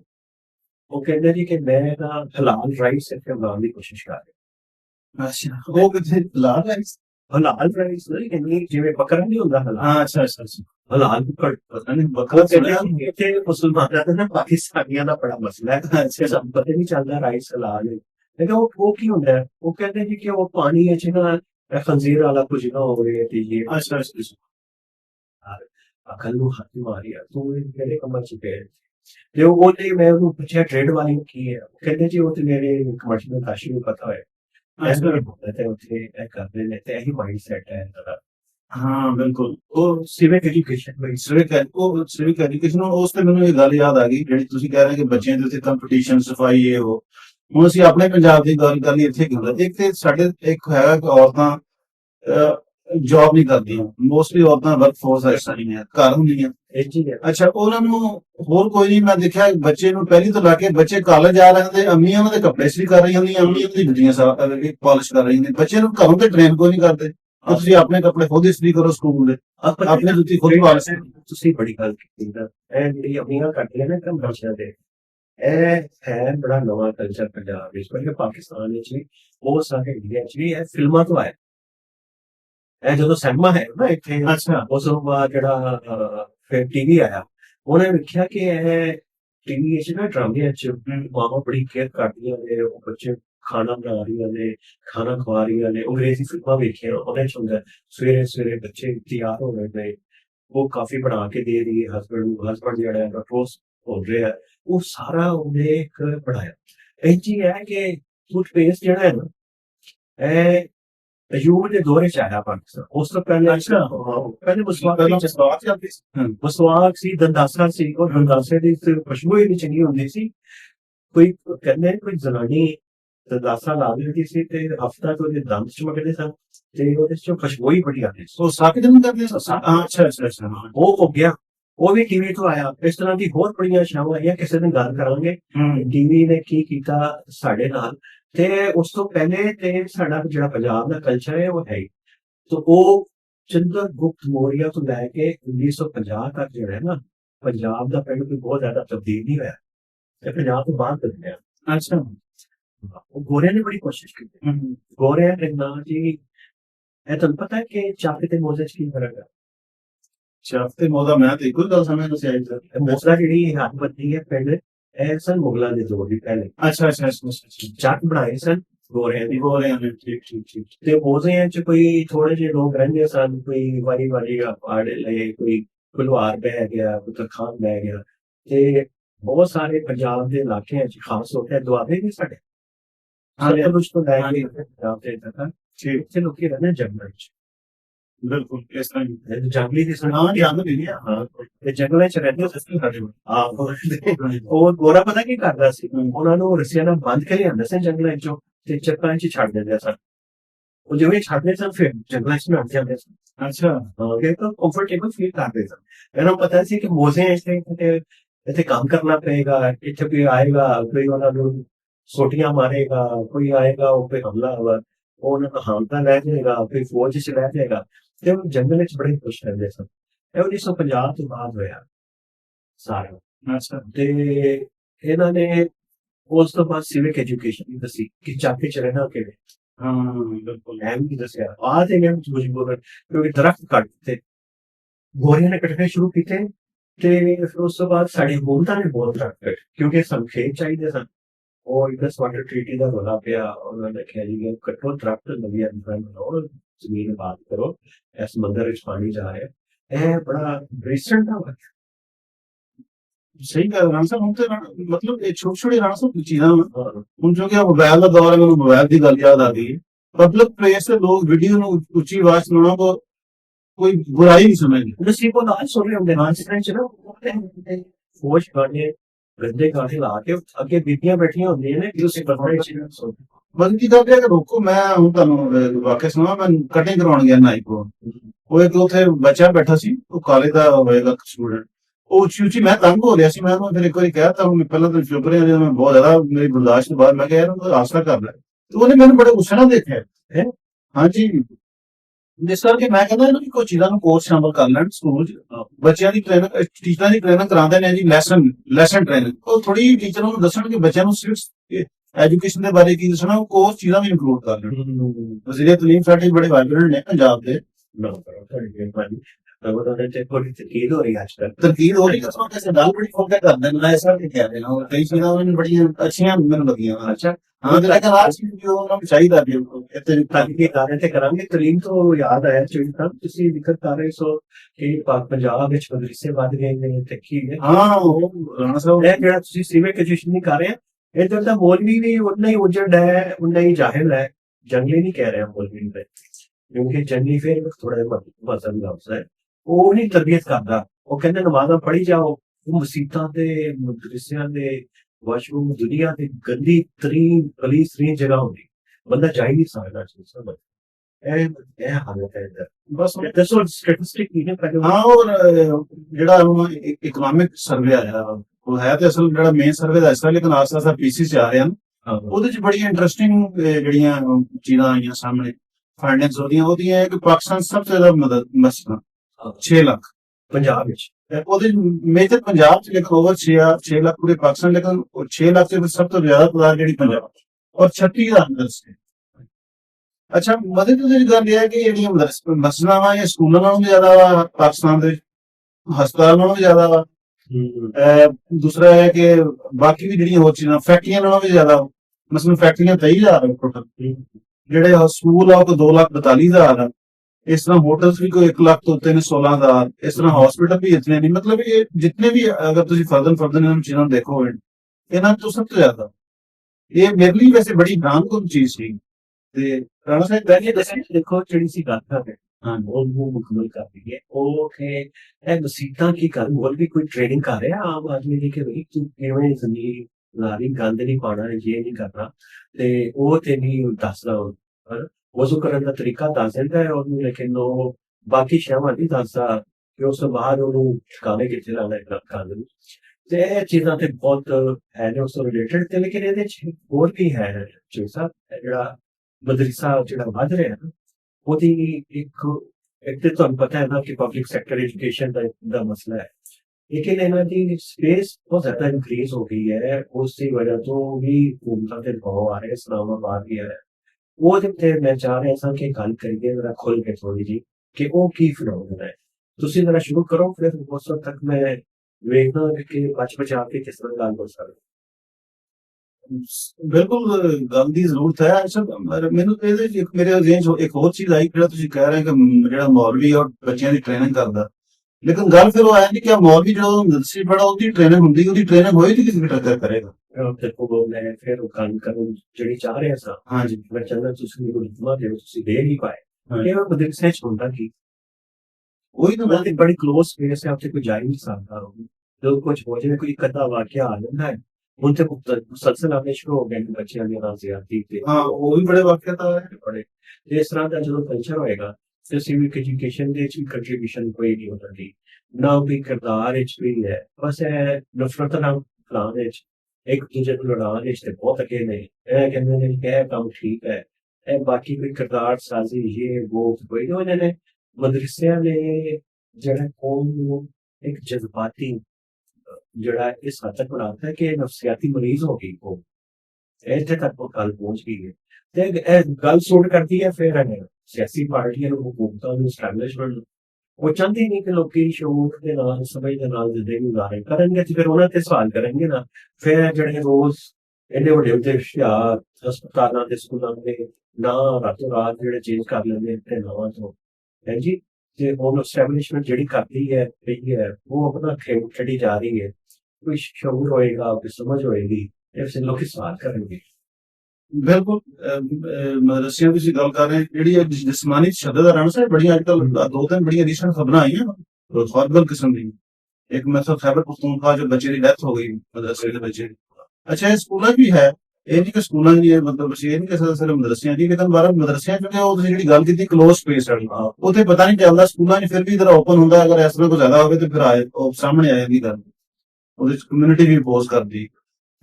ਉਹ ਕਹਿੰਦੇ ਜੀ ਕਿ ਮੈਂ ਨਾ ਹਲਾਲ ਰਾਈਸ ਇੱਥੇ ਬਣਾਉਣ ਦੀ ਕੋਸ਼ਿਸ਼ ਕਰ ਰਿਹਾ। ਅੱਛਾ ਉਹ ਕਿਤੇ? ਹਲਾਲ ਰਾਈਸ ਨਹੀਂ ਕਹਿੰਦੀ ਜਿਵੇਂ ਬੱਕਰਾ ਨਹੀਂ ਹੁੰਦਾ ਹਲਾਲ ਹਾਂ ਅੱਛਾ ਅੱਛਾ ਅੱਛਾ ਹਲਾਲ ਕੁੱਕੜ ਪਤਾ ਨਹੀਂ ਬੱਕਰਾ ਉਹ ਸੁਣਿਆ ਕਹਿੰਦੇ ਇੱਥੇ ਮੁਸਲਮਾਨਾਂ ਦਾ ਨਾ ਪਾਕਿਸਤਾਨੀਆਂ ਦਾ ਬੜਾ ਮਸਲਾ ਹੈ ਅੱਛਾ ਸਭ ਪਤਾ ਨਹੀਂ ਚੱਲਦਾ ਰਾਈਸ ਹਲਾਲ ਹੈ ਲੇਕਿਨ ਉਹ ਉਹ ਕੀ ਹੁੰਦਾ ਹੈ ਉਹ ਕਹਿੰਦੇ ਜੀ ਕਿ ਉਹ ਪਾਣੀ ਵਿੱਚ ਨਾ ਇਹ ਖੰਜ਼ੀਰ ਵਾਲਾ ਕੁਝ ਨਾ ਹੋਵੇ ਤੇ ਇਹ ਅੱਛਾ ਅੱਛਾ ਅਕਲ ਨੂੰ ਹੱਥ ਮਾਰਿਆ ਤੂੰ ਇਹ ਕਿਹੜੇ ਕੰਮਾਂ ਚ ਪੈ ਤੇ ਉਹ ਉਹਨੇ ਮੈਂ ਉਹਨੂੰ ਪੁੱਛਿਆ ਟ੍ਰੇਡ ਵਾਲੀ ਨੂੰ ਕੀ ਹੈ ਉਹ ਕਹਿੰਦੇ ਜੀ ਉਹ ਤੇ ਮੇਰੇ ਕਮਰਸ਼ੀਅਲ ਕਾਸ਼ੀ ਨੂੰ ਪਤਾ ਹੋਇਆ ਅੱਛਾ ਹੁੰਦਾ ਤੇ ਉੱਥੇ ਇਹ ਕਰਦੇ ਨੇ ਤੇ ਇਹੀ ਮਾਈਂਡ ਸੈਟ ਹੈ ਇਹਨਾਂ ਦਾ ਹਾਂ ਬਿਲਕੁਲ ਉਹ ਸਿਵਿਕ ਐਜੂਕੇਸ਼ਨ ਵਿੱਚ ਸਿਵਿਕ ਉਹ ਸਿਵਿਕ ਐਜੂਕੇਸ਼ਨ ਉਸ ਤੇ ਮੈਨੂੰ ਇਹ ਗੱਲ ਯਾਦ ਆ ਗਈ ਜਿਹੜੀ ਤੁਸੀਂ ਕਹਿ ਰਹੇ ਕਿ ਬੱਚਿਆਂ ਦੇ ਉੱਤੇ ਕੰਪੀਟੀਸ਼ਨ ਸਫ਼ਾਈ ਇਹ ਉਹ ਹੁਣ ਅਸੀਂ ਆਪਣੇ ਪੰਜਾਬ ਦੀ ਗੱਲ ਕਰ ਲਈ ਇੱਥੇ ਹੁੰਦਾ ਇੱਕ ਤੇ ਸਾਡੇ ਇੱਕ ਹੈਗਾ ਕਿ ਔਰਤਾਂ ਜੌਬ ਨਹੀਂ ਕਰਦੀਆਂ ਮੋਸਟਲੀ ਔਰਤਾਂ ਵਰਕ ਫੋਰਸ ਐਸਾ ਨਹੀਂ ਹੈ ਘਰ ਹੁੰਦੀਆਂ। ਅੱਛਾ ਉਹਨਾਂ ਨੂੰ ਹੋਰ ਕੋਈ ਨਹੀਂ ਮੈਂ ਦੇਖਿਆ ਬੱਚੇ ਨੂੰ ਪਹਿਲੀ ਤੋਂ ਲਾ ਕੇ ਬੱਚੇ ਕਾਲਜ ਜਾ ਰਹੇ ਹੁੰਦੇ ਅੰਮੀਆਂ ਉਹਨਾਂ ਦੇ ਕੱਪੜੇ ਸਟਰੀ ਕਰ ਰਹੀਆਂ ਹੁੰਦੀਆਂ ਅੰਮੀਆਂ ਦੀ ਜੁੱਤੀਆਂ ਪਾਲਿਸ਼ ਕਰ ਰਹੀਆਂ ਹੁੰਦੀਆਂ। ਬੱਚੇ ਨੂੰ ਘਰੋਂ ਤੇ ਟ੍ਰੇਨ ਕੋਈ ਨਹੀਂ ਕਰਦੇ। ਤੁਸੀਂ ਆਪਣੇ ਕੱਪੜੇ ਖੁਦ ਇਸਤਰੀ ਕਰੋ ਸਕੂਲ ਦੇ। ਆਪਣੇ ਜੁੱਤੀ ਖੁਦ ਪਾਲਿਸ਼ ਤੁਸੀਂ ਬੜੀ ਗੱਲ ਕੀਤੀ ਨਾ ਇਹ ਜਿਹੜੀ ਆਪਣੀਆਂ ਕਰਦੀਆਂ ਨੇ ਕੰਮ ਬੱਚਿਆਂ ਦੇ ਇਹ ਹੈ ਬੜਾ ਨਵਾਂ ਕਲਚਰ ਪੰਜਾਬ ਵਿੱਚ ਬਲਕਿ ਪਾਕਿਸਤਾਨ ਵਿੱਚ ਵੀ ਬਹੁਤ ਸਾਰੇ ਇੰਡੀਆ ਚ ਵੀ ਇਹ ਫਿਲਮਾਂ ਤੋਂ ਆਇਆ। ਇਹ ਜਦੋਂ ਸਿਨੇਮਾ ਹੈ ਨਾ ਇੱਥੇ ਅੱਛਾ। ਉਸ ਤੋਂ ਬਾਅਦ ਜਿਹੜਾ ਫਿਰ ਟੀਵੀ ਆਇਆ ਉਹਨੇ ਵੇਖਿਆ ਕਿ ਇਹ ਟੀਵੀ ਵਿੱਚ ਨਾ ਡਰਾਮੇ ਚ ਮਾਵਾਂ ਬੜੀ ਕੇਅਰ ਕਰਦੀਆਂ ਨੇ ਉਹ ਬੱਚੇ ਖਾਣਾ ਬਣਾ ਰਹੀਆਂ ਨੇ ਖਾਣਾ ਖਵਾ ਰਹੀਆਂ ਨੇ ਅੰਗਰੇਜ਼ੀ ਫਿਲਮਾਂ ਵੇਖੀਆਂ ਉਹਦੇ ਚ ਹੁੰਦਾ ਹੈ, ਸਵੇਰੇ ਸਵੇਰੇ ਬੱਚੇ ਤਿਆਰ ਹੋ ਰਹੇ ਨੇ ਉਹ ਕਾਫੀ ਬਣਾ ਕੇ ਦੇ ਰਹੀ ਹੈ ਹਸਬੰਡ ਨੂੰ ਹਸਬੰਡ ਜਿਹੜਾ ਹੈ ਰੋਸ ਹੋ ਰਿਹਾ ਉਹ ਸਾਰਾ ਉਹਨੇ ਇੱਕ ਬਣਾਇਆ। ਇਹ ਜੀ ਹੈ ਕਿ ਟੂਥਪੇਸਟ ਜਿਹੜਾ ਹੈ ਨਾ ਇਹ ਅਯੂਬ ਦੇ ਦੌਰੇ ਚ ਆਇਆ ਪਾਕਿਸਤਾਨ। ਉਸ ਤੋਂ ਪਹਿਲੇ ਅੱਛਾ। ਪਹਿਲੇ ਮੁਸਲਮਾਨ ਪਹਿਲਾਂ ਜਸਵਾਤ ਚੱਲਦੀ ਸੀ। ਹਾਂ ਮਸਵਾਕ ਸੀ ਦੰਦਾਸਾ ਸੀ। ਉਹ ਦੰਦਾਸੇ ਦੀ ਖੁਸ਼ਬੂ ਹੀ ਨਹੀਂ ਚੰਗੀ ਹੁੰਦੀ ਸੀ। ਕੋਈ ਕਹਿੰਦੇ ਕੋਈ ਜ਼ਨਾਨੀ ਦੰਦਾਸਾ ਲਾ ਦਿੰਦੀ ਸੀ ਤੇ ਹਫਤਾ ਤੋਂ ਉਹਦੇ ਦੰਦ ਚਮਕਦੇ ਸਨ ਤੇ ਉਹਦੇ ਚੋਂ ਖੁਸ਼ਬੂ ਹੀ ਬੜੀ ਆਉਂਦੀ ਸੀ। ਉਹ ਸਾਕ ਜਨ ਕਰਦੇ ਸੀ ਹਾਂ ਅੱਛਾ ਅੱਛਾ ਅੱਛਾ। ਉਹ ਹੋ ਗਿਆ। ਉਹ ਵੀ ਟੀਵੀ ਤੋਂ ਆਇਆ? ਇਸ ਤਰ੍ਹਾਂ ਦੀ ਹੋਰ ਬੜੀਆਂ ਸ਼ਾਵਾਂ ਆਈਆਂ ਕਿਸੇ ਦਿਨ ਗੱਲ ਕਰਾਂਗੇ। ਟੀਵੀ ਨੇ ਕੀ ਕੀਤਾ ਸਾਡੇ ਨਾਲ? ਤੇ ਉਸ ਤੋਂ ਪਹਿਲੇ ਤੇ ਸਾਡਾ ਜਿਹੜਾ ਪੰਜਾਬ ਦਾ ਕਲਚਰ ਹੈ ਉਹ ਹੈ ਹੀ। ਤੇ ਉਹ ਚੰਦਰ ਗੁਪਤ ਮੌਰੀਆ ਤੋਂ ਲੈ ਕੇ 1950 ਤੱਕ ਜਿਹੜਾ ਹੈ ਨਾ ਪੰਜਾਬ ਦਾ ਪਹਿਲੇ ਕੋਈ ਬਹੁਤ ਜ਼ਿਆਦਾ ਤਬਦੀਲ ਨਹੀਂ ਹੋਇਆ ਤੇ ਪੰਜਾਬ ਤੋਂ ਬਾਹਰ ਕਰ ਗਿਆ। ਅੱਛਾ। ਉਹ ਗੋਰਿਆਂ ਨੇ ਬੜੀ ਕੋਸ਼ਿਸ਼ ਕੀਤੀ। ਗੋਰਿਆਂ ਨੇ ਨਾ ਜੀ ਇਹ ਤੁਹਾਨੂੰ ਪਤਾ ਹੈ ਕਿ ਚਾਪੇ ਤੇ ਮੋਜ਼ੇ 'ਚ ਕੀ ਫ਼ਰਕ ਹੈ? ਤੇ ਮੋਦਾ ਮੈਂ ਤੇ ਇੱਕੋ ਗੱਲ ਸਮਝ ਜੀ ਇਹ ਮੋਜ਼ਾ ਜਿਹੜੀ ਹੱਥ ਬੱਦੀ ਹੈ ਪਿੰਡ ਇਹ ਸਨ ਮੁਗਲਾਂ ਦੇ ਦੌਰ ਦੀ ਪਹਿਲੇ। ਅੱਛਾ ਅੱਛਾ ਅੱਛਾ ਜੱਟ ਬਣਾਏ ਸਨ। ਗੋਰਿਆਂ ਦੀ ਹੋ ਰਹੇ ਨੇ ਠੀਕ ਠੀਕ ਠੀਕ। ਤੇ ਮੋਜ਼ਿਆਂ 'ਚ ਕੋਈ ਥੋੜੇ ਜਿਹੇ ਲੋਕ ਰਹਿੰਦੇ ਸਨ ਕੋਈ ਵਾਰੀ ਵਾਰੀ ਆੜੇ ਲਏ ਕੋਈ ਕੁਲਵਾਰ ਬਹਿ ਗਿਆ ਕੋਈ ਤਰਖਾਨ ਬਹਿ ਗਿਆ। ਤੇ ਬਹੁਤ ਸਾਰੇ ਪੰਜਾਬ ਦੇ ਇਲਾਕਿਆਂ 'ਚ ਖਾਸ ਤੌਰ ਤੇ ਦੁਆਬੇ ਵੀ ਸਾਡੇ। ਹਾਂਜੀ ਸਤਲੁਜ ਤੋਂ ਲੈ। ਕੇ ਪੰਜਾਬ ਦੇ ਤੱਕ ਠੀਕ। ਇੱਥੇ ਲੋਕੀ ਰਹਿੰਦੇ ਜੰਗਲਾਂ 'ਚ ਬਿਲਕੁਲ ਇਸ ਤਰ੍ਹਾਂ ਹੀ। ਇਹ ਜੰਗਲੀ ਦੀ ਹਾਂ ਜੰਗ ਵੀ ਨਹੀਂ ਆ। ਹਾਂ। ਤੇ ਜੰਗਲਾਂ 'ਚ ਰਹਿੰਦੇ ਸੀ ਸਾਡੇ ਕੋਲ। ਆਹ ਉਹ ਗੋਰਾ ਪਤਾ ਕੀ ਕਰਦਾ ਸੀ? ਉਹਨਾਂ ਨੂੰ ਰੱਸਿਆਂ ਨਾਲ ਬੰਦ ਕੇ ਲਿਆਂਦਾ ਸੀ ਜੰਗਲਾਂ 'ਚੋਂ ਤੇ ਚੱਕਾਂ 'ਚ ਛੱਡ ਦਿੰਦੇ ਸਨ। ਉਹ ਜਿਵੇਂ ਛੱਡਦੇ ਸਨ ਫਿਰ ਜੰਗਲਾਂ 'ਚ ਨੱਠ ਜਾਂਦੇ ਸਨ। ਅੱਛਾ। ਹਾਂ ਇਹ ਤਾਂ ਕੰਫਰਟੇਬਲ ਫੀਲ ਕਰਦੇ ਸਨ। ਇਹਨਾਂ ਪਤਾ ਸੀ ਕਿ ਮੋਜ਼ੇ ਇੱਥੇ ਇੱਥੇ ਇੱਥੇ ਕੰਮ ਕਰਨਾ ਪਏਗਾ ਇੱਥੇ ਕੋਈ ਆਏਗਾ ਕੋਈ ਉਹਨਾਂ ਨੂੰ ਸੋਟੀਆਂ ਮਾਰੇਗਾ ਕੋਈ ਆਏਗਾ ਉਹ ਤੇ ਹਮਲਾ ਉਹ ਉਹਨਾਂ ਨੂੰ ਹਾਮਤਾ ਲੈ ਜਾਏਗਾ ਕੋਈ ਫੌਜ 'ਚ ਲੈ ਜਾਏਗਾ ਤੇ ਉਹ ਜੰਗਲ ਵਿੱਚ ਬੜੇ ਖੁਸ਼ ਰਹਿੰਦੇ ਸਨ। ਇਹ 1950 ਤੋਂ ਬਾਅਦ ਹੋਇਆ ਸਾਰਾ। ਅੱਛਾ। ਤੇ ਇਹਨਾਂ ਨੇ ਉਸ ਤੋਂ ਬਾਅਦ ਸਿਵਿਕ ਐਜੂਕੇਸ਼ਨ ਵੀ ਦੱਸੀ ਕਿ ਚਾਕੇ ਚ ਰਹਿਣਾ ਕਿਵੇਂ? ਹਾਂ ਬਿਲਕੁਲ। ਐਮ ਵੀ ਦੱਸਿਆ। ਬਾਅਦ ਇਹ ਵਿੱਚ ਮਜਬੂਰ ਕਿਉਂਕਿ ਦਰਖਤ ਕੱਟ ਦਿੱਤੇ। ਗੋਰੀਆਂ ਨੇ ਕੱਟਣੇ ਸ਼ੁਰੂ ਕੀਤੇ ਤੇ ਫਿਰ ਉਸ ਤੋਂ ਬਾਅਦ ਸਾਡੀ ਹਕੂਮਤਾਂ ਨੇ ਬਹੁਤ ਦਰਖਤ ਕੱਟੇ ਕਿਉਂਕਿ ਸੰਖੇਪ ਚਾਹੀਦੇ ਸਨ। ਉਹ ਇੰਡਸ ਵਾਟਰ ਟ੍ਰੀਟੀ ਦਾ ਰੋਲਾ ਪਿਆ ਉਹਨਾਂ ਨੇ ਕਿਹਾ ਜੀ ਕਿ ਕੱਟੋ ਦਰਖਤ ਨਵੀਆਂ ਨਵੀਆਂ ਬਣਾਓ ਜ਼ਮੀਨ ਬਾਤ ਕਰੋ ਇਸ ਸਮੁੰਦਰ ਵਿੱਚ ਪਾਣੀ ਜਾ ਰਿਹਾ ਹੈ। ਇਹ ਬੜਾ ਰੀਸੈਂਟ ਦਾ ਵਾ। ਸਹੀ ਗੱਲ ਰਾਮ ਸਾਹਿਬ ਹੁਣ ਤੇ ਮਤਲਬ ਇਹ ਛੋਟੀ ਛੋਟੀ ਰਾਮ ਸਾਹਿਬ ਚੀਜ਼ਾਂ ਵਾਂ। ਹਾਂ। ਹੁਣ ਜੋ ਕਿ ਮੋਬਾਈਲ ਦਾ ਦੌਰ ਹੈ ਮੈਨੂੰ ਮੋਬਾਈਲ ਦੀ ਗੱਲ ਯਾਦ ਆ ਗਈ ਪਬਲਿਕ ਪਲੇਸ ਤੇ ਲੋਕ ਵੀਡੀਓ ਨੂੰ ਉੱਚੀ ਆਵਾਜ਼ ਸੁਣਾਉਣਾ ਕੋ ਕੋਈ ਬੁਰਾਈ ਨਹੀਂ ਸਮਝਦੇ ਨਸੀਬੋ ਨਾਲ ਸੁਣ ਰਹੇ ਹੁੰਦੇ ਨਾਲ ਸਿੱਧੇ ਚ ਨਾ ਫੋਸ਼ ਗਾਣੇ ਗੰਦੇ ਗਾਣੇ ਲਾ ਕੇ ਅੱਗੇ ਬੀਬੀਆਂ ਬੈਠੀਆਂ ਹੁੰਦੀਆਂ ਨੇ ਕਿ ਉਸੇ ਕੀ ਕਰਦੇ ਆ ਕਿ ਰੋਕੋ ਮੈਂ ਹੁਣ ਤੁਹਾਨੂੰ ਵਾਕਿਆ ਸੁਣਾ ਮੈਂ ਕਟਿੰਗ ਕਰਾਉਣ ਗਿਆ ਨਾਈ ਕੋ ਉਹ ਇੱਕ ਉੱਥੇ ਬੱਚਾ ਬੈਠਾ ਸੀ ਉਹ ਕਾਲੇ ਦਾ ਹੋਏਗਾ ਸਟੂਡੈਂਟ ਉਹ ਉੱਚੀ ਉੱਚੀ ਮੈਂ ਤੰਗ ਹੋ ਰਿਹਾ ਸੀ ਮੈਂ ਉਹਨੂੰ ਫਿਰ ਇੱਕ ਵਾਰੀ ਕਿਹਾ ਤਾਂ ਉਹ ਪਹਿਲਾਂ ਤਾਂ ਚੁੱਪ ਰਿਹਾ ਮੈਂ ਬਹੁਤ ਜ਼ਿਆਦਾ ਮੇਰੀ ਬਰਦਾਸ਼ਤ ਤੋਂ ਬਾਅਦ ਮੈਂ ਕਿਹਾ ਯਾਰ ਉਹਨੂੰ ਆਸਰਾ ਕਰ ਲੈ। ਤੇ ਉਹਨੇ ਮੈਨੂੰ ਬੜੇ ਗੁੱਸੇ ਨਾਲ ਦੇਖਿਆ। ਹੈਂ? ਹਾਂਜੀ। ਜਿਸ ਕਰਕੇ ਮੈਂ ਕਹਿੰਦਾ ਇਹਨਾਂ ਕੋਈ ਚੀਜ਼ਾਂ ਨੂੰ ਕੋਰਸ ਸ਼ਾਮਲ ਕਰ ਲੈਣ ਸਕੂਲ ਬੱਚਿਆਂ ਦੀ ਟ੍ਰੇਨਿੰਗ ਟੀਚਰਾਂ ਦੀ ਟ੍ਰੇਨਿੰਗ ਕਰਾਉਂਦੇ ਨੇ ਜੀ ਲੈਸਨ ਲੈਸਨ ਟ੍ਰੇਨਿੰਗ ਉਹ ਥੋੜੀ ਟੀਚਰ ਨੂੰ ਦੱਸਣ ਕਿ ਬੱਚਿਆਂ ਨੂੰ ਸਿਰਫ ਐਜੂਕੇਸ਼ਨ ਦੇ ਬਾਰੇ ਕੀ ਦੱਸਣਾ ਉਹ ਕੋਰਸ ਚੀਜ਼ਾਂ ਵੀ ਇਨਕਲੂਡ ਕਰ ਲੈਣ। ਵਜ਼ੀਰ ਤਲੀਮ ਸਾਡੇ ਬੜੇ ਵਾਇਬਰੈਂਟ ਨੇ ਪੰਜਾਬ ਦੇ। ਨਾ ਕਰੋ ਤੁਹਾਡੀ ਮਿਹਰਬਾਨੀ ਤਾਂ ਉਹਨਾਂ ਨੇ ਤੇ ਕੋਈ ਤਕੀਦ ਹੋ ਰਹੀ ਅੱਜ ਕੱਲ੍ਹ ਤਰਕੀਦ ਹੋ ਰਹੀ ਹੈ ਸੋ ਕਿਸੇ ਗੱਲ ਬੜੀ ਫੋਕਸ ਕਰਦੇ ਨੇ ਮੈਂ ਐਸਾ ਨਹੀਂ ਕਹਿ ਰਿਹਾ ਉਹ ਕਈ ਚੀਜ਼ਾਂ ਉਹਨਾਂ ਨੂੰ ਬੜੀਆਂ ਅੱਛੀਆਂ ਮੈਨੂੰ ਲੱਗੀਆਂ। ਅੱਛਾ ਹਾਂ ਤੇ ਲੇਕਿਨ ਆਹ ਚੀਜ਼ ਜੋ ਉਹਨਾਂ ਨੂੰ ਚਾਹੀਦਾ ਵੀ ਇੱਥੇ ਤਾਂ ਕਿ ਕਾਰਨ ਤੇ ਕਰਾਂਗੇ ਤਰੀਮ ਤੋਂ ਯਾਦ ਆਇਆ ਜਿਹੜੀ ਤਾਂ ਤੁਸੀਂ ਜ਼ਿਕਰ ਕਰ ਰਹੇ ਸੋ ਕਿ ਪਾ- ਪੰਜਾਬ ਵਿੱਚ ਮਦਰਸੇ ਵੱਧ ਗਏ ਨੇ ਤੇ ਕੀ ਹੈ ਹਾਂ ਉਹ ਰਾਣਾ ਸਾਹਿਬ ਇਹ ਜਿਹੜਾ ਤੁਸੀਂ ਸਿਵਿਕ ਐਜੂਕੇਸ਼ਨ ਨਹੀਂ ਕਰ ਰਹੇ ਇਧਰ ਦਾ ਮੌਲਵੀ ਵੀ ਉਨਾ ਹੀ ਉਜੜ ਹੈ ਉਨਾ ਹੀ ਜਾਹਿਲ ਹੈ। ਜੰਗਲੀ ਨਹੀਂ ਕਹਿ ਰਿਹਾ ਮੌਲਵੀ ਨੂੰ ਕਿਉਂਕਿ ਜੰਗਲੀ ਫਿਰ ਥੋੜਾ ਜਿਹਾ ਦਾ ਹੁੰਦਾ ਹੈ। ਉਹ ਨਹੀਂ ਤਰਬੀਅਤ ਕਰਦਾ। ਉਹ ਕਹਿੰਦੇ ਨਮਾਜ਼ਾਂ ਪੜ੍ਹੀ ਜਾਓ। ਉਹ ਮਸੀਤਾਂ ਤੇ ਮਦਰਸਿਆਂ ਦੇ ਵਾਸ਼ਰੂਮ ਦੁਨੀਆ ਦੀ ਗੰਦੀ ਤਰੀਨ ਪਲੀਸ ਤਰੀਨ ਜਗ੍ਹਾ ਹੁੰਦੀ। ਬੰਦਾ ਜਾ ਹੀ ਨਹੀਂ ਸਕਦਾ ਇਸ ਸਮਝ ਇਹ ਇਹ ਹਾਲਤ ਹੈ ਇੱਧਰ। ਬਸ ਦੱਸੋ ਸਟੈਟਿਸਟਿਕ ਕੀ ਨੇ ਪਹਿਲੇ ਹਾਂ ਅਹ, ਜਿਹੜਾ ਇਕਨੋਮਿਕ ਸਰਵੇ ਆਇਆ ਉਹ ਹੈ ਤੇ ਅਸਲ ਜਿਹੜਾ ਮੇਨ ਸਰਵੇ ਦਾ ਹਿੱਸਾ ਲੇਕਿਨ ਆਸਤਾ ਆਸਤਾ ਪੀਸੀ ਚ ਆ ਰਿਹਾ। ਹਾਂ, ਉਹਦੇ ਚ ਬੜੀਆਂ ਇੰਟਰਸਟਿੰਗ ਜਿਹੜੀਆਂ ਚੀਜ਼ਾਂ ਆਈਆਂ ਸਾਹਮਣੇ। ਫਾਈਨੈਂਸ ਉਹਦੀਆਂ ਉਹਦੀਆਂ ਹੈ ਕਿ ਪਾਕਿਸਤਾਨ ਸਭ ਤੋਂ ਜ਼ਿਆਦਾ ਮਦਦ ਮਸਲਾ 6 ਲੱਖ। ਪੰਜਾਬ ਵਿੱਚ। ਉਹਦੇ ਮੇਜਰ ਪੰਜਾਬ ਚ ਲਿਖ ਓਵਰ 6 6 ਲੱਖ ਪੂਰੇ ਪਾਕਿਸਤਾਨ ਲੇਕਿਨ ਉਹ 6 ਲੱਖ ਦੇ ਵਿੱਚ ਸਭ ਤੋਂ ਜ਼ਿਆਦਾ ਤਾਦਾਦ ਜਿਹੜੀ ਪੰਜਾਬ। ਔਰ 36 ਦਾ ਅੰਦਰ ਸੀ। ਅੱਛਾ ਮਦਦ ਦੀ ਗੱਲ ਇਹ ਹੈ ਕਿ ਜਿਹੜੀਆਂ ਮਸਲਾਂ ਵਾ ਜਾਂ ਸਕੂਲਾਂ ਨਾਲੋਂ ਵੀ ਜ਼ਿਆਦਾ ਵਾ ਪਾਕਿਸਤਾਨ ਦੇ ਹਸਪਤਾਲਾਂ ਨਾਲੋਂ ਵੀ ਜ਼ਿਆਦਾ ਵਾ। ਦੂਸਰਾ ਹੈ ਕਿ ਬਾਕੀ ਵੀ ਜਿਹੜੀਆਂ ਹੋਰ ਚੀਜ਼ਾਂ ਫੈਕਟਰੀਆਂ ਨਾਲੋਂ ਵੀ ਜ਼ਿਆਦਾ। ਮਸਲਨ ਫੈਕਟਰੀਆਂ 23000 ਟੋਟਲ ਜਿਹੜੇ ਸਕੂਲ ਆ ਉਹ 2 ਲੱਖ 42000 ਆ। ਇਸ ਤਰ੍ਹਾਂ ਹੋਟਲਸ ਵੀ ਕੋਈ 1 ਲੱਖ ਤੋਂ ਉੱਤੇ ਨੇ 16000 ਇਸ ਤਰ੍ਹਾਂ ਹਸਪੀਟਲ ਵੀ ਇਤਨੇ ਨਹੀਂ, ਮਤਲਬ ਇਹ ਜਿੰਨੇ ਵੀ ਅਗਰ ਤੁਸੀਂ ਫਰਦਨ ਫਰਦਨ ਇਹਨਾਂ ਚੀਜ਼ਾਂ ਨੂੰ ਇਹਨਾਂ ਤੋਂ ਸਭ ਤੋਂ ਜ਼ਿਆਦਾ। ਇਹ ਮੇਰੇ ਲਈ ਵੈਸੇ ਬੜੀ ਭ੍ਰਾਂਤਕੁਨ ਚੀਜ਼ ਸੀ। ਤੇ ਰਾਣਾ ਸਾਹਿਬ, ਪਹਿਲੇ ਦੱਸਿਆ ਦੇਖੋ ਜਿਹੜੀ ਸੀ ਗੱਲ ਕਰ ਰਹੇ ਹਾਂ ਉਹ ਮੁਕਮਲ ਕਰ ਦਈਏ ਉਹ ਕਿ ਇਹ ਮਸੀਤਾਂ ਕੀ ਕਰ ਬੋਲ ਵੀ ਕੋਈ ਟ੍ਰੇਨਿੰਗ ਕਰ ਰਿਹਾ ਆਮ ਆਦਮੀ ਦੀ ਕਿ ਵੀ ਤੂੰ ਕਿਵੇਂ ਜ਼ਮੀਨ ਲਾਰੀ ਗੰਦ ਨਹੀਂ ਪਾਣਾ ਇਹ ਨਹੀਂ ਕਰਨਾ। ਤੇ ਉਹ ਤੇ ਨਹੀਂ ਦੱਸਦਾ ਪਰ ਵਜ਼ੂ ਕਰਨ ਦਾ ਤਰੀਕਾ ਦੱਸ ਦਿੰਦਾ ਹੈ ਉਹਨੂੰ ਲੇਕਿਨ ਉਹ ਬਾਕੀ ਸ਼ਾਮਾਂ ਨਹੀਂ ਦੱਸਦਾ ਕਿ ਉਸ ਤੋਂ ਬਾਅਦ ਉਹਨੂੰ ਠਿਕਾਣੇ ਕਿੱਥੇ ਲਾਣਾ ਹੈ ਕੰਨ ਨੂੰ ਤੇ ਇਹ ਚੀਜ਼ਾਂ ਤੇ ਬਹੁਤ ਹੈ ਨੇ ਉਸ ਤੋਂ ਰਿਲੇਟਡ ਤੇ ਲੇਕਿਨ ਇਹਦੇ ਚ ਹੋਰ ਵੀ ਹੈ ਜੋ ਸਾਹਿਬ ਜਿਹੜਾ ਮਦਰਸਾ ਜਿਹੜਾ ਵੱਧ ਰਿਹਾ ਨਾ ਉਹਦੀ ਇੱਕ ਇੱਕ ਤੇ ਤੁਹਾਨੂੰ ਪਤਾ ਹੈ ਨਾ ਕਿ ਪਬਲਿਕ ਸੈਕਟਰ ਐਜੂਕੇਸ਼ਨ ਦਾ ਦਾ ਮਸਲਾ ਹੈ ਲੇਕਿਨ ਇਹਨਾਂ ਦੀ ਸਪੇਸ ਬਹੁਤ ਜ਼ਿਆਦਾ ਇਨਕਰੀਜ਼ ਹੋ ਗਈ ਹੈ ਉਸ ਦੀ ਵਜ੍ਹਾ ਤੋਂ ਵੀ ਹੁਕੂਮਤਾਂ ਤੇ ਦਬਾਅ ਆ ਰਹੇ ਇਸਲਾਮਾਬਾਦ ਵੀ ਆ ਰਿਹਾ ਉਹਦੇ ਤੇ ਮੈਂ ਚਾਹ ਰਿਹਾ ਸਾਂ ਕਿ ਗੱਲ ਕਰੀਏ, ਜਰਾ ਖੁੱਲ ਕੇ ਥੋੜੀ ਜੀ ਕਿ ਉਹ ਕੀ ਫਿਨੋਮੀਨਾ ਹੈ। ਤੁਸੀਂ ਜਰਾ ਸ਼ੁਰੂ ਕਰੋ, ਫਿਰ ਉਸ ਵਕਤ ਤੱਕ ਮੈਂ ਵੇਖਦਾ ਕਿ ਬਚ ਬਚਾ ਕੇ ਕਿਸ ਤਰ੍ਹਾਂ ਗੱਲ ਹੋ ਸਕਦੀ ਬਿਲਕੁਲ, ਗੱਲ ਦੀ ਜ਼ਰੂਰਤ ਹੈ। ਅੱਛਾ ਮੈਨੂੰ ਇਹਦੇ ਇੱਕ ਮੇਰੇ ਜ਼ਿਹਨ 'ਚ ਇੱਕ ਹੋਰ ਚੀਜ਼ ਆਈ, ਜਿਹੜਾ ਤੁਸੀਂ ਕਹਿ ਰਹੇ ਕਿ ਮ- ਜਿਹੜਾ ਮੌਲਵੀ ਔਰ ਬੱਚਿਆਂ ਦੀ ਟ੍ਰੇਨਿੰਗ ਕਰਦਾ। ਲੇਕਿਨ ਗੱਲ ਫਿਰ ਉਹ ਆਇਆ ਨਹੀਂ ਕਿ ਆਹ ਮੌਲਵੀ ਜਿਹੜਾ ਉਹ ਦਰਸੀ ਪੜਾ ਉਹਦੀ ਟ੍ਰੇਨਿੰਗ ਹੁੰਦੀ ਉਹਦੀ ਟ੍ਰੇਨਿੰਗ ਹੋਈ ਤੇ ਕਿਸੇ ਟੱਕਰ ਕਰੇਗਾ। ਉਹ ਮੈਂ ਫਿਰ ਉਹ ਗੱਲ ਕਰਨ ਜਿਹੜੀ ਚਾਹ ਰਿਹਾ ਸਾਂ ਹਾਂਜੀ। ਮੈਂ ਚਾਹੁੰਦਾ ਤੁਸੀਂ ਮੈਨੂੰ ਇਤਮਾ ਦਿਓ ਤੁਸੀਂ ਦੇ ਨਹੀਂ ਪਾਏ। ਇਹ ਉਹ ਮਦਰਸੇ ਚ ਹੁੰਦਾ ਕੀ? ਉਹੀ ਤਾਂ ਮੈਂ ਬੜੀ ক্লোਜ਼ ਸਪੇਸ ਹੈ ਉੱਥੇ ਕੋਈ ਜਾ ਹੀ ਨਹੀਂ ਸਕਦਾ ਜਦੋਂ ਕੁਝ ਹੋ ਜਾਵੇ ਕੋਈ ਕਦਾ ਵਾਕਿਆ ਆ ਜਾਂਦਾ ਹੈ। ਹੁਣ ਤੇ ਮੁਸਲਸਲ ਆਨੇ ਸ਼ੁਰੂ ਹੋ ਗਏ ਨੇ ਬੱਚਿਆਂ ਦੀ ਨਾਲ ਜ਼ਿਆਦਤੀ ਤੇ। ਹਾਂ ਉਹ ਵੀ ਬੜੇ ਵਾਕਿਆ ਤਾਂ ਹੈ। ਬੜੇ। ਤੇ ਇਸ ਤਰ੍ਹਾਂ ਦਾ ਜਦੋਂ ਕਲਚਰ ਹੋਏਗਾ ਤੇ ਸਿਵਿਕ ਐਜੂਕੇਸ਼ਨ ਦੇ ਵਿੱਚ ਵੀ ਕੰਟਰੀਬਿਊਸ਼ਨ ਕੋਈ ਨਹੀਂ ਹੁੰਦਾ ਦੀ ਨਾ ਕੋਈ ਕਿਰਦਾਰ ਵਿੱਚ ਵੀ ਹੈ। ਬਸ ਇਹ ਨਫ਼ਰਤ ਨਾਲ ਫਲਾਣ ਵਿੱਚ ਇੱਕ ਦੂਜੇ ਨੂੰ ਲੜਾਉਣ ਵਿੱਚ ਤੇ ਬਹੁਤ ਅੱਗੇ ਨੇ। ਇਹ ਕਹਿੰਦੇ ਨੇ ਕਿ ਇਹ ਕੰਮ ਠੀਕ ਹੈ। ਇਹ ਬਾਕੀ ਕੋਈ ਕਿਰਦਾਰ ਸਾਜ਼ੀ ਇਹ ਉਹ ਕੋਈ ਨਹੀਂ ਉਹਨਾਂ ਨੇ। ਮਦਰਸਿਆਂ ਨੇ ਜਿਹੜਾ ਕੌਮ ਨੂੰ ਇੱਕ ਜਜ਼ਬਾਤੀ ਜਿਹੜਾ ਇਸ ਹੱਦ ਤੱਕ ਬਣਾਤਾ ਹੈ ਕਿ ਇਹ ਨਫਸੀਆਤੀ ਮਰੀਜ਼ ਹੋ ਗਈ ਉਹ ਇੱਥੇ ਤੱਕ ਉਹ ਗੱਲ ਪਹੁੰਚ ਗਈ ਹੈ। ਤੇ ਇਹ ਗੱਲ ਸੁਣ ਕਰਦੀ ਹੈ ਫਿਰ ਇਹ ਸਿਆਸੀ ਪਾਰਟੀਆਂ ਨੂੰ, ਹਕੂਮਤਾਂ ਨੂੰ ਸਟੈਬਲਿਸ਼ਮੈਂਟ ਉਹ ਚਾਹੁੰਦੇ ਨਹੀਂ ਕਿ ਲੋਕੀ ਸ਼ੌਕ ਦੇ ਨਾਲ, ਸਮਝ ਦੇ ਨਾਲ ਜ਼ਿੰਦਗੀ ਗੁਜ਼ਾਰਨ ਕਰਨਗੇ ਤੇ ਫਿਰ ਉਹਨਾਂ ਤੇ ਸਵਾਲ ਕਰਨਗੇ ਨਾ। ਫਿਰ ਜਿਹੜੇ ਰੋਜ਼ ਇੰਨੇ ਵੱਡੇ ਵੱਡੇ ਹੁਸ਼ਿਆਰ ਹਸਪਤਾਲਾਂ ਦੇ ਸਕੂਲਾਂ ਦੇ ਨਾ ਰਾਤੋਂ ਰਾਤ ਜਿਹੜੇ ਚੇਂਜ ਕਰ ਲੈਂਦੇ ਤੇ ਨਵਾਂ ਤੋਂ। ਹੈ ਜੀ? ਤੇ ਉਹ ਸਟੈਬਲਿਸ਼ਮੈਂਟ ਜਿਹੜੀ ਕਰਦੀ ਹੈ ਪਈ ਹੈ, ਉਹ ਆਪਣਾ ਖੇਡ ਖੜੀ ਜਾ ਰਹੀ ਹੈ। ਕੋਈ ਸ਼ੌਰ ਹੋਏਗਾ, ਕੋਈ ਸਮਝ ਹੋਏਗੀ। ਇਹ ਫਿਰ ਲੋਕੀ ਸਵਾਲ ਕਰਨਗੇ। ਬਿਲਕੁਲ ਮਦਰਸਿਆਂ ਦੀ ਤੁਸੀਂ ਗੱਲ ਕਰ ਰਹੇ ਹੋ, ਜਿਹੜੀ ਇਹ ਜਿ- ਜਿਸਮਾਨੀ ਸ਼ਦਤ ਦਾ ਰਣ ਸਾਹਿਬ ਬੜੀਆਂ ਅੱਜ ਕੱਲ ਦੋ ਤਿੰਨ ਬੜੀਆਂ ਰੀਸੈਂਟ ਖਬਰਾਂ ਆਈਆਂ ਰੋਜ਼ਗਾਰ ਕਿਸਮ ਦੀ ਇੱਕ ਮੈਸਾ ਖੈਬਰ ਪਖਤੂਨਖਵਾ ਜੋ ਬੱਚੇ ਦੀ ਡੈਥ ਹੋ ਗਈ ਮਦਰਸੇ ਦੇ ਬੱਚੇ ਦੀ। ਅੱਛਾ ਇਹ ਸਕੂਲਾਂ 'ਚ ਵੀ ਹੈ। ਇਹ ਨਹੀਂ ਕਿ ਸਕੂਲਾਂ ਦੀ ਇਹ ਮਤਲਬ ਅਸੀਂ ਇਹ ਨਹੀਂ ਕਿ ਸਿਰਫ ਸਿਰਫ ਮਦਰਸਿਆਂ ਦੀ ਲੇਕਿਨ ਬਾਰਾਂ ਮਦਰਸਿਆਂ ਚ ਉਹ ਤੁਸੀਂ ਜਿਹੜੀ ਗੱਲ ਕੀਤੀ ক্লোਜ਼ ਸਪੇਸ ਵਾਲੀ। ਉੱਥੇ ਪਤਾ ਨਹੀਂ ਚੱਲਦਾ ਸਕੂਲਾਂ 'ਚ ਫਿਰ ਵੀ ਇਧਰ ਓਪਨ ਹੁੰਦਾ ਅਗਰ ਇਸ ਤਰ੍ਹਾਂ ਕੋਈ ਜ਼ਿਆਦਾ ਹੋਵੇ ਤੇ ਫਿਰ ਆਏ ਉਹ ਸਾਹਮਣੇ ਆ ਜਾਂਦੀ ਗੱਲ। ਉਹਦੇ ਚ ਕਮਿਊਨਿਟੀ ਵੀ ਪੋਜ਼ ਕਰਦੀ।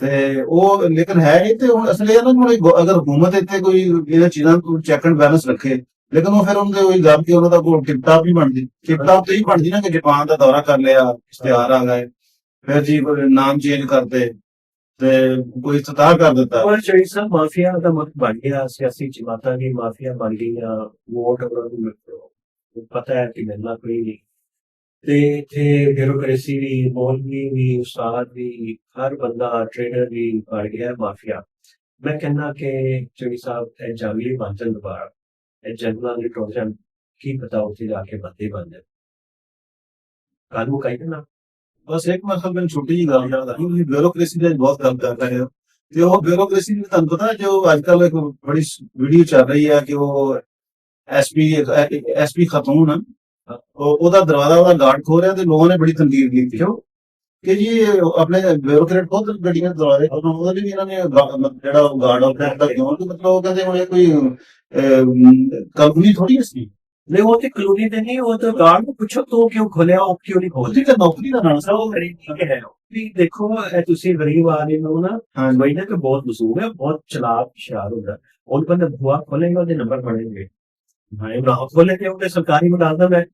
ਤੇ ਉਹ ਲੇਕਿਨ ਹੈ ਇਹ ਤੇ ਹੁਣ ਅਸਲ ਇਹ ਨਾ ਅਗਰ ਹਕੂਮਤ ਇੱਥੇ ਕੋਈ ਇਹਨਾਂ ਚੀਜ਼ਾਂ ਨੂੰ ਚੈੱਕ ਐਂਡ ਬੈਲੈਂਸ ਰੱਖੇ, ਲੇਕਿਨ ਉਹ ਫਿਰ ਉਹਨਾਂ ਉਹੀ ਗੱਲ ਕਿ ਉਹਨਾਂ ਦਾ ਕੋਈ ਟਿਪਟਾਪ ਹੀ ਬਣਦੀ ਟਿਪਟਾਪ ਤੇ ਹੀ ਬਣਦੀ ਨਾ ਕਿ ਜਾਪਾਨ ਦਾ ਦੌਰਾ ਕਰ ਲਿਆ, ਇਸ਼ਤਿਹਾਰ ਆ ਗਏ, ਫਿਰ ਜੀ ਨਾਮ ਚੇਂਜ ਕਰਦੇ ਤੇ ਕੋਈ ਇਫਤਤਾਹ ਕਰ ਦਿੱਤਾ। ਔਰ ਜਿਹੜੀ ਸਭ ਮਾਫੀਆ ਦਾ ਮਤ ਬਣ ਗਿਆ, ਸਿਆਸੀ ਜਮਾਤਾਂ ਦੀ ਮਾਫੀਆ ਬਣ ਗਈ ਵੋਟ ਉਹਨਾਂ ਨੂੰ ਮਿਲ- ਪਤਾ ਹੈ ਕਿ ਮਿਲਣਾ ਕੋਈ ਨਹੀਂ। ਤੇ ਇੱਥੇ ਬਿਊਰੋਕ੍ਰੇਸੀ ਵੀ ਮੌਲਵੀ ਵੀ ਉਸਤਾਦ ਵੀ ਹਰ ਬੰਦਾ ਟ੍ਰੇਨਰ ਵੀ ਬਣ ਗਿਆ ਮਾਫੀਆ। ਮੈਂ ਕਹਿੰਦਾ ਕਿ ਜਿਹੜੀ ਸਾਹਿਬ ਇਹ ਜੰਗਲੀ ਬਾਂਝਲ ਦੁਬਾਰਾ ਇਹ ਜੰਗਲਾਂ ਦੇ ਟੋਜਨ ਕੀ ਪਤਾ ਉੱਥੇ ਜਾ ਕੇ ਬੰਦੇ ਬਣ ਜਾਣ। ਕਾਨੂੰ ਕਹਿੰਦੇ ਨਾ। ਬਸ ਇੱਕ ਮਸਲ ਮੈਨੂੰ ਛੋਟੀ ਜੀ ਗੱਲ ਯਾਦ ਆਈ ਤੁਸੀਂ ਬਿਊਰੋਕ੍ਰੇਸੀ ਦੀ ਬਹੁਤ ਗੱਲ ਕਰਦਾ ਰਹੇ ਤੇ ਉਹ ਬਿਊਰੋਕ੍ਰੇਸੀ ਦੀ ਤੁਹਾਨੂੰ ਪਤਾ ਜੋ ਅੱਜ ਕੱਲ ਇੱਕ ਬੜੀ ਵੀਡੀਓ ਚੱਲ ਰਹੀ ਹੈ ਕਿ ਉਹ ਐਸਪੀ ਐਸਪੀ ਖਤੂਨ ਆ, ਉਹਦਾ ਦਰਵਾਜ਼ਾ ਉਹਦਾ ਗਾਰਡ ਖੋ ਰਿਹਾ ਤੇ ਲੋਕਾਂ ਨੇ ਬੜੀ ਤੰਦੀਰ ਕੀਤੀ ਪਿਛੋ ਕਿ ਜੀ ਆਪਣੇ ਬਿਊਰੋਕਰੇਟ ਖੁਦ ਗੱਡੀਆਂ ਦਵਾ ਰਹੇ ਉਹਨਾਂ ਉਹਦੇ ਵੀ ਇਹਨਾਂ ਨੇ ਜਿਹੜਾ ਗਾਰਡ ਆਫ ਦਾ ਕਿਉਂ ਕਿ ਮਤਲਬ ਉਹ ਕਹਿੰਦੇ ਹੁਣ ਕੋਈ ਕੰਪਨੀ ਥੋੜੀ ਹੈ ਸੀ। ਨਹੀਂ ਉਹ ਤੇ ਕਲੋਨੀ ਦੇ ਨਹੀਂ ਉਹ ਤਾਂ ਗਾਰਡ ਨੂੰ ਪੁੱਛੋ ਤੋ ਕਿਉਂ ਖੋਲਿਆ ਉਹ ਕਿਉਂ ਨਹੀਂ ਖੋਲਦੀ ਤਾਂ ਨੌਕਰੀ ਦਾ ਨਾਮ ਸਾ ਉਹ ਠੀਕ ਹੈ ਵੀ ਦੇਖੋ ਤੁਸੀਂ ਗਰੀਬ ਆਦਮੀ ਨੂੰ ਨਾ ਬਈ ਨਾ ਕਿ ਬਹੁਤ ਮਸੂਬ ਹੈ ਬਹੁਤ ਚਲਾਕ ਸ਼ਾਰ ਹੁੰਦਾ। ਉਹ ਬੰਦੇ ਭੂਆ ਖੋਲੇਗਾ ਉਹਦੇ ਨੰਬਰ ਪੜੇਗੇ ਭਾਈ ਰਾਹ ਖੋਲੇ ਤੇ ਉਹਦੇ ਸਰਕਾਰੀ ਮੁਲਾਜ਼ਮ ਹੈ।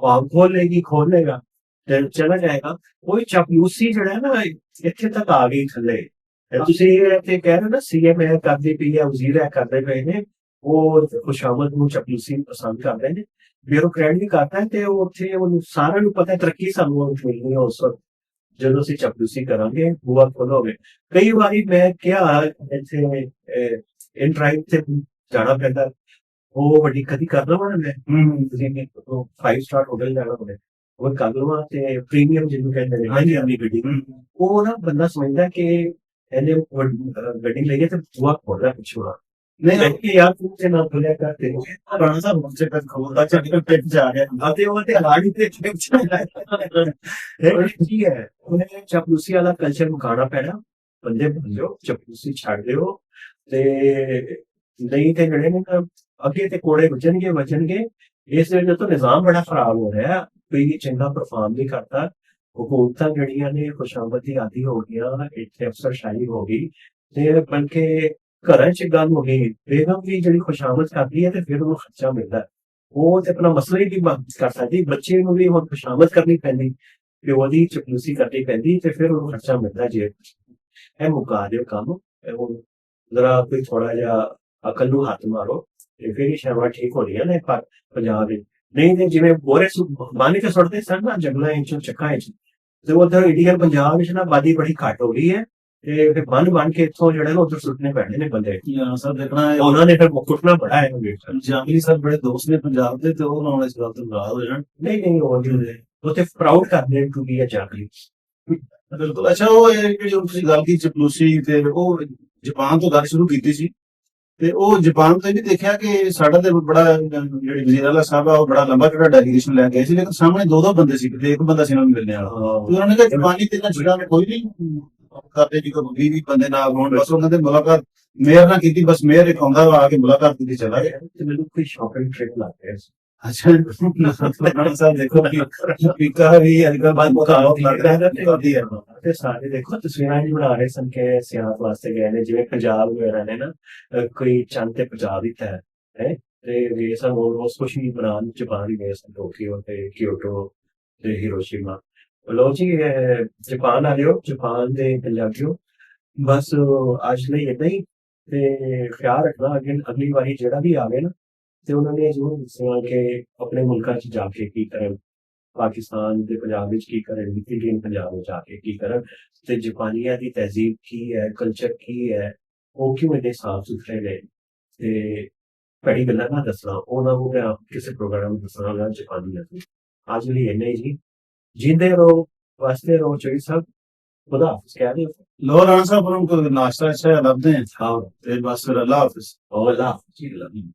ਉਹ ਖੋਲੇਗੀ, ਖੋਲੇਗਾ, ਤੇ ਚਲਾ ਜਾਏਗਾ। ਕੋਈ ਚਾਪਲੂਸੀ ਜਿਹੜਾ ਹੈ ਨਾ, ਇੱਥੇ ਤੱਕ ਆ ਗਈ ਥੱਲੇ। ਤੁਸੀਂ ਇਹ ਕਹਿ ਰਹੇ ਨਾ ਸੀਐਮ ਹੈ ਕਰਦੇ ਪਈ ਹੈ, ਵਜ਼ੀਰ ਹੈ, ਕਰਦੇ ਪਏ ਨੇ। ਉਹ ਖੁਸ਼ਾਮਦ ਨੂੰ ਚਾਪਲੂਸੀ ਪਸੰਦ ਕਰਦੇ ਨੇ। ਬਿਊਰੋਕਰੈਟ ਵੀ ਕਰਦਾ ਹੈ ਤੇ ਉੱਥੇ ਉਹਨੂੰ ਸਾਰਿਆਂ ਨੂੰ ਪਤਾ ਹੈ, ਤਰੱਕੀ ਸਾਨੂੰ ਉਹ ਮਿਲਣੀ ਹੈ ਉਸ ਵਕਤ। ਜਦੋਂ ਅਸੀਂ ਚਾਪਲੂਸੀ ਕਰਾਂਗੇ ਬੂਆ ਖੋਲੋਗੇ। ਕਈ ਵਾਰੀ ਮੈਂ ਕਿਹਾ, ਇੱਥੇ ਇੰਟਰਾਈਟ ਤੇ ਜਾਣਾ ਪੈਂਦਾ। ਉਹ ਵੱਡੀ ਕਦੀ ਕਰ ਲਵਾਂ ਮੈਂ? ਹੂੰ। ਤੁਸੀਂ ਨੇ 5 ਸਟਾਰ ਹੋਟਲ ਜਾਣਾ ਹੋਵੇ ਉਹ ਕਰ ਲਵਾਂ ਤੇ ਪ੍ਰੀਮੀਅਮ ਜਿਹਨੂੰ ਕਹਿੰਦੇ ਨੇ ਹਾਂਜੀ ਆਪਣੀ ਗੱਡੀ ਉਹ ਨਾ ਬੰਦਾ ਸਮਝਦਾ ਕਿ ਇਹਨੇ ਗੱਡੀ ਲਈ ਹੈ ਤੇ ਬੂਆ ਖੋਲਦਾ ਪਿੱਛੋਂ ਨਹੀਂ ਕਿ ਯਾਰ ਤੂੰ ਤੇ ਨਾ ਖੋਲਿਆ ਕਰ ਤੇ ਰਾਣਾ ਸਾਹਿਬ ਮੁਝੇ ਤੱਕ ਖੋਲਦਾ ਚੱਲ ਕੇ ਪਿੱਟ ਜਾ ਰਿਹਾ ਅਤੇ ਉਹ ਤੇ ਹਾੜੀ ਤੇ ਚਿਪ ਇਹ ਕੀ ਹੈ। ਉਹਨੇ ਚਾਪਲੂਸੀ ਵਾਲਾ ਕਲਚਰ ਮੁਕਾਣਾ ਪੈਣਾ। ਬੰਦੇ ਬਣ ਜਾਓ ਚਾਪਲੂਸੀ ਛੱਡ ਦਿਓ ਤੇ ਨਹੀਂ ਤੇ ਜਿਹੜੇ ਨੇ ਨਾ ਅੱਗੇ ਤੇ ਕੋੜੇ ਵੱਜਣਗੇ ਵੱਜਣਗੇ, ਇਸ ਵਜ੍ਹਾ ਤੋਂ ਨਿਜ਼ਾਮ ਬੜਾ ਖਰਾਬ ਹੋ ਰਿਹਾ ਹੈ। ਕੋਈ ਚੰਗਾ ਪਰਫਾਰਮ ਨਹੀਂ ਕਰਦਾ। ਹਕੂਮਤਾਂ ਜਿਹੜੀਆਂ ਨੇ, ਖੁਸ਼ਾਮਦੀ ਆਦੀ ਹੋ ਗਿਆ ਇੱਥੇ ਅਫਸਰਸ਼ਾਹੀ ਹੋ ਗਈ, ਤੇ ਬਲਕਿ ਘਰਾਂ 'ਚ ਗੱਲ ਹੋ ਗਈ, ਬੇਗਮ ਵੀ ਜਿਹੜੀ ਖੁਸ਼ਾਮਦ ਕਰਦੀ ਹੈ ਤੇ ਫਿਰ ਉਹਨੂੰ ਖਰਚਾ ਮਿਲਦਾ ਉਹ ਤੇ ਆਪਣਾ ਮਸਲਾ ਹੀ ਨਹੀਂ ਕਰ ਸਕਦੀ, ਬੱਚੇ ਨੂੰ ਵੀ ਹੁਣ ਖੁਸ਼ਾਮਦ ਕਰਨੀ ਪੈਂਦੀ, ਪਿਓ ਦੀ ਚਪਲੂਸੀ ਕਰਨੀ ਪੈਂਦੀ, ਤੇ ਫਿਰ ਉਹਨੂੰ ਖਰਚਾ ਮਿਲਦਾ ਜੇ ਇਹ ਮੁਕਾ ਦਿਓ ਕੰਮ ਉਹ ਜ਼ਰਾ ਕੋਈ ਥੋੜਾ ਜਿਹਾ ਅਕਲ ਨੂੰ ਹੱਥ ਮਾਰੋ। ਤੇ ਫਿਰ ਹੀ ਸ਼ਰਮਾ ਠੀਕ ਹੋਣੀਆਂ ਨੇ ਪਰ ਪੰਜਾਬ ਵਿੱਚ ਨਹੀਂ ਤੇ ਜਿਵੇਂ ਬੋਰੇ ਬਾਣੀ ਤੇ ਸੁੱਟਦੇ ਸਨ ਨਾ ਜੰਗਲਾਂ ਵਿੱਚ ਚੱਕਾਂ ਵਿੱਚ। ਤੇ ਉਧਰ ਇੰਡੀਆ ਪੰਜਾਬ ਵਿੱਚ ਨਾ ਆਬਾਦੀ ਬੜੀ ਘੱਟ ਹੋ ਗਈ ਹੈ ਤੇ ਫਿਰ ਬੰਨ ਬੰਨ ਕੇ ਇੱਥੋਂ ਜਿਹੜੇ ਨੇ ਉਧਰ ਸੁੱਟਨੇ ਪੈਣੇ ਨੇ ਬੰਦੇ। ਜਾਂ ਸਰ ਦੇਖਣਾ ਹੈ। ਉਹਨਾਂ ਨੇ ਫਿਰ ਕੁੱਟਣਾ ਬੜਾ ਹੈ। ਜਾਮਲੀ ਸਰ। ਬੜੇ ਦੋਸਤ ਨੇ ਪੰਜਾਬ ਦੇ ਤੇ ਉਹ ਨਾਲ ਇਸ ਗੱਲ ਤੋਂ ਨਾਰਾਜ਼ ਹੋ ਜਾਣ। ਨਹੀਂ ਨਹੀਂ ਉਹ ਨਹੀਂ ਉਹ ਤੇ ਪ੍ਰਾਊਡ ਕਰਦੇ ਟੂ ਬੀ ਅ ਜਾਗਲੀ ਬਿਲਕੁਲ। ਅੱਛਾ ਉਹ ਇਹ ਜਿਹੜੀ ਤੁਸੀਂ ਗੱਲ ਕੀਤੀ ਚਪਲੂਸੀ ਤੇ ਉਹ ਜਾਪਾਨ ਤੋਂ ਗੱਲ ਸ਼ੁਰੂ ਕੀਤੀ ਸੀ? ਤੇ ਉਹ ਜਾਪਾਨ ਤੋਂ ਵੀ ਦੇਖਿਆ ਕਿ ਸਾਡਾ ਤੇ ਬੜਾ ਜਿਹੜੀ ਵਜ਼ੀਰ ਆਲਾ ਸਾਹਿਬ ਆ ਉਹ ਬੜਾ ਲੰਬਾ ਜਿਹੜਾ ਡੈਲੀਗੇਸ਼ਨ ਲੈ ਕੇ ਸੀ ਲੇਕਿਨ ਸਾਹਮਣੇ ਦੋ ਦੋ ਬੰਦੇ ਸੀ ਤੇ ਇੱਕ ਬੰਦਾ ਸੀ ਨਾਲ ਮਿਲਣੇ ਵਾਲਾ। ਤੇ ਉਹਨਾਂ ਨੇ ਕਿਹਾ ਜਾਪਾਨੀ ਤੇ ਜਿਹੜਾ ਨੇ ਕੋਈ ਨਹੀਂ। ਕਰਦੇ ਜੀ ਕੋਈ 20 ਬੰਦੇ ਨਾਲ ਹੋਣ ਬਸ ਉਹਨਾਂ ਦੇ ਮੁਲਾਕਾਤ ਮੇਅਰ ਨਾਲ ਕੀਤੀ ਬਸ ਮੇਅਰ ਇੱਕ ਆਉਂਦਾ ਆ ਕੇ ਮੁਲਾਕਾਤ ਕੀਤੀ ਚਲਾ ਗਿਆ। ਤੇ ਮੈਨੂੰ ਕੋਈ ਸ਼ਾਪਿੰਗ ਟ੍ਰਿਪ ਲੱਗ ਰਿਹਾ ਸੀ। ਅੱਛਾ ਨਾਨਾ ਸਾਹਿਬ ਦੇਖੋ ਕਿ ਪੀਕਾ ਵੀ ਅਜਕਲ ਬਾਅਦ ਮੁਕਾਬਲਾ ਲੱਗ ਰਿਹਾ ਹੈ ਤੇ ਵਧੀਆ ਤੇ ਸਾਰੇ ਦੇਖੋ ਤਸਵੀਰਾਂ ਜੀ ਬਣਾ ਰਹੇ ਸਨ ਕਿ ਸਿਆਹਤ ਵਾਸਤੇ ਗਏ ਨੇ ਜਿਵੇਂ ਪੰਜਾਬ ਵਗੈਰਾ ਨੇ ਨਾ ਕੋਈ ਚੰਦ ਤੇ ਪੰਜਾਬ ਵਿੱਚ ਹੈ ਹੈ ਤੇ ਗਏ ਸਨ ਉਹ ਉਸ ਕੁਛ ਵੀ ਬਣਾਉਣ ਜਾਪਾਨ ਹੀ ਗਏ ਸਨ ਟੋਕੀਓ ਤੇ ਕਿਓਟੋ ਤੇ ਹਿਰੋਸ਼ੀਮਾ ਲੋ ਜੀ ਇਹ ਜਾਪਾਨ ਆ ਲਿਓ ਜਾਪਾਨ ਦੇ ਪੰਜਾਬੀਓ ਬਸ ਅੱਜ ਲਈ ਇਦਾਂ ਹੀ ਤੇ ਖਿਆਲ ਰੱਖਣਾ ਅਗਲੀ ਵਾਰੀ ਜਿਹੜਾ ਵੀ ਆਵੇ ਨਾ ਤੇ ਉਹਨਾਂ ਨੇ ਜ਼ਰੂਰ ਦੱਸਣਾ ਕਿ ਆਪਣੇ ਮੁਲਕਾਂ 'ਚ ਜਾ ਕੇ ਕੀ ਕਰਨ ਪਾਕਿਸਤਾਨ ਤੇ ਪੰਜਾਬ ਵਿੱਚ ਕੀ ਕਰਨ ਇੰਡੀਅਨ ਪੰਜਾਬ ਵਿੱਚ ਆ ਕੇ ਕੀ ਕਰਨ ਤੇ ਜਾਪਾਨੀਆਂ ਦੀ ਤਹਿਜ਼ੀਬ ਕੀ ਹੈ ਕਲਚਰ ਕੀ ਹੈ ਉਹ ਕਿਉਂ ਇਹਦੇ ਸਾਫ਼ ਸੁਥਰੇ ਨੇ? ਤੇ ਬੜੀ ਗੱਲਾਂ ਨਾ ਦੱਸਣਾ ਉਹਨਾਂ ਨੂੰ ਮੈਂ ਕਿਸੇ ਪ੍ਰੋਗਰਾਮ ਵਿੱਚ ਦੱਸਣਾ ਜਾਪਾਨੀਆਂ ਤੋਂ। ਅੱਜ ਲਈ ਇੰਨਾ ਹੀ ਜੀ। ਜਿੰਦੇ ਰਹੋ ਵਸਦੇ ਰਹੋ ਚੋਈ ਸਭ ਖੁਦਾ ਹਾਫਿਜ਼ ਕਹਿ ਦਿਓ। ਲੋ ਰਾਣਾ ਸਾਹਿਬ ਨੂੰ ਨਾਸ਼ਤਾ ਅੱਛਾ ਲੱਭਦੇ ਹਾਂ। ਤੇ ਬਸ ਫਿਰ ਅੱਲਾ ਹਾਫਿਜ਼। ਉਹ ਅੱਲਾ ਹਾਫਿਜ਼ ਜੀ ਅੱਲਾ।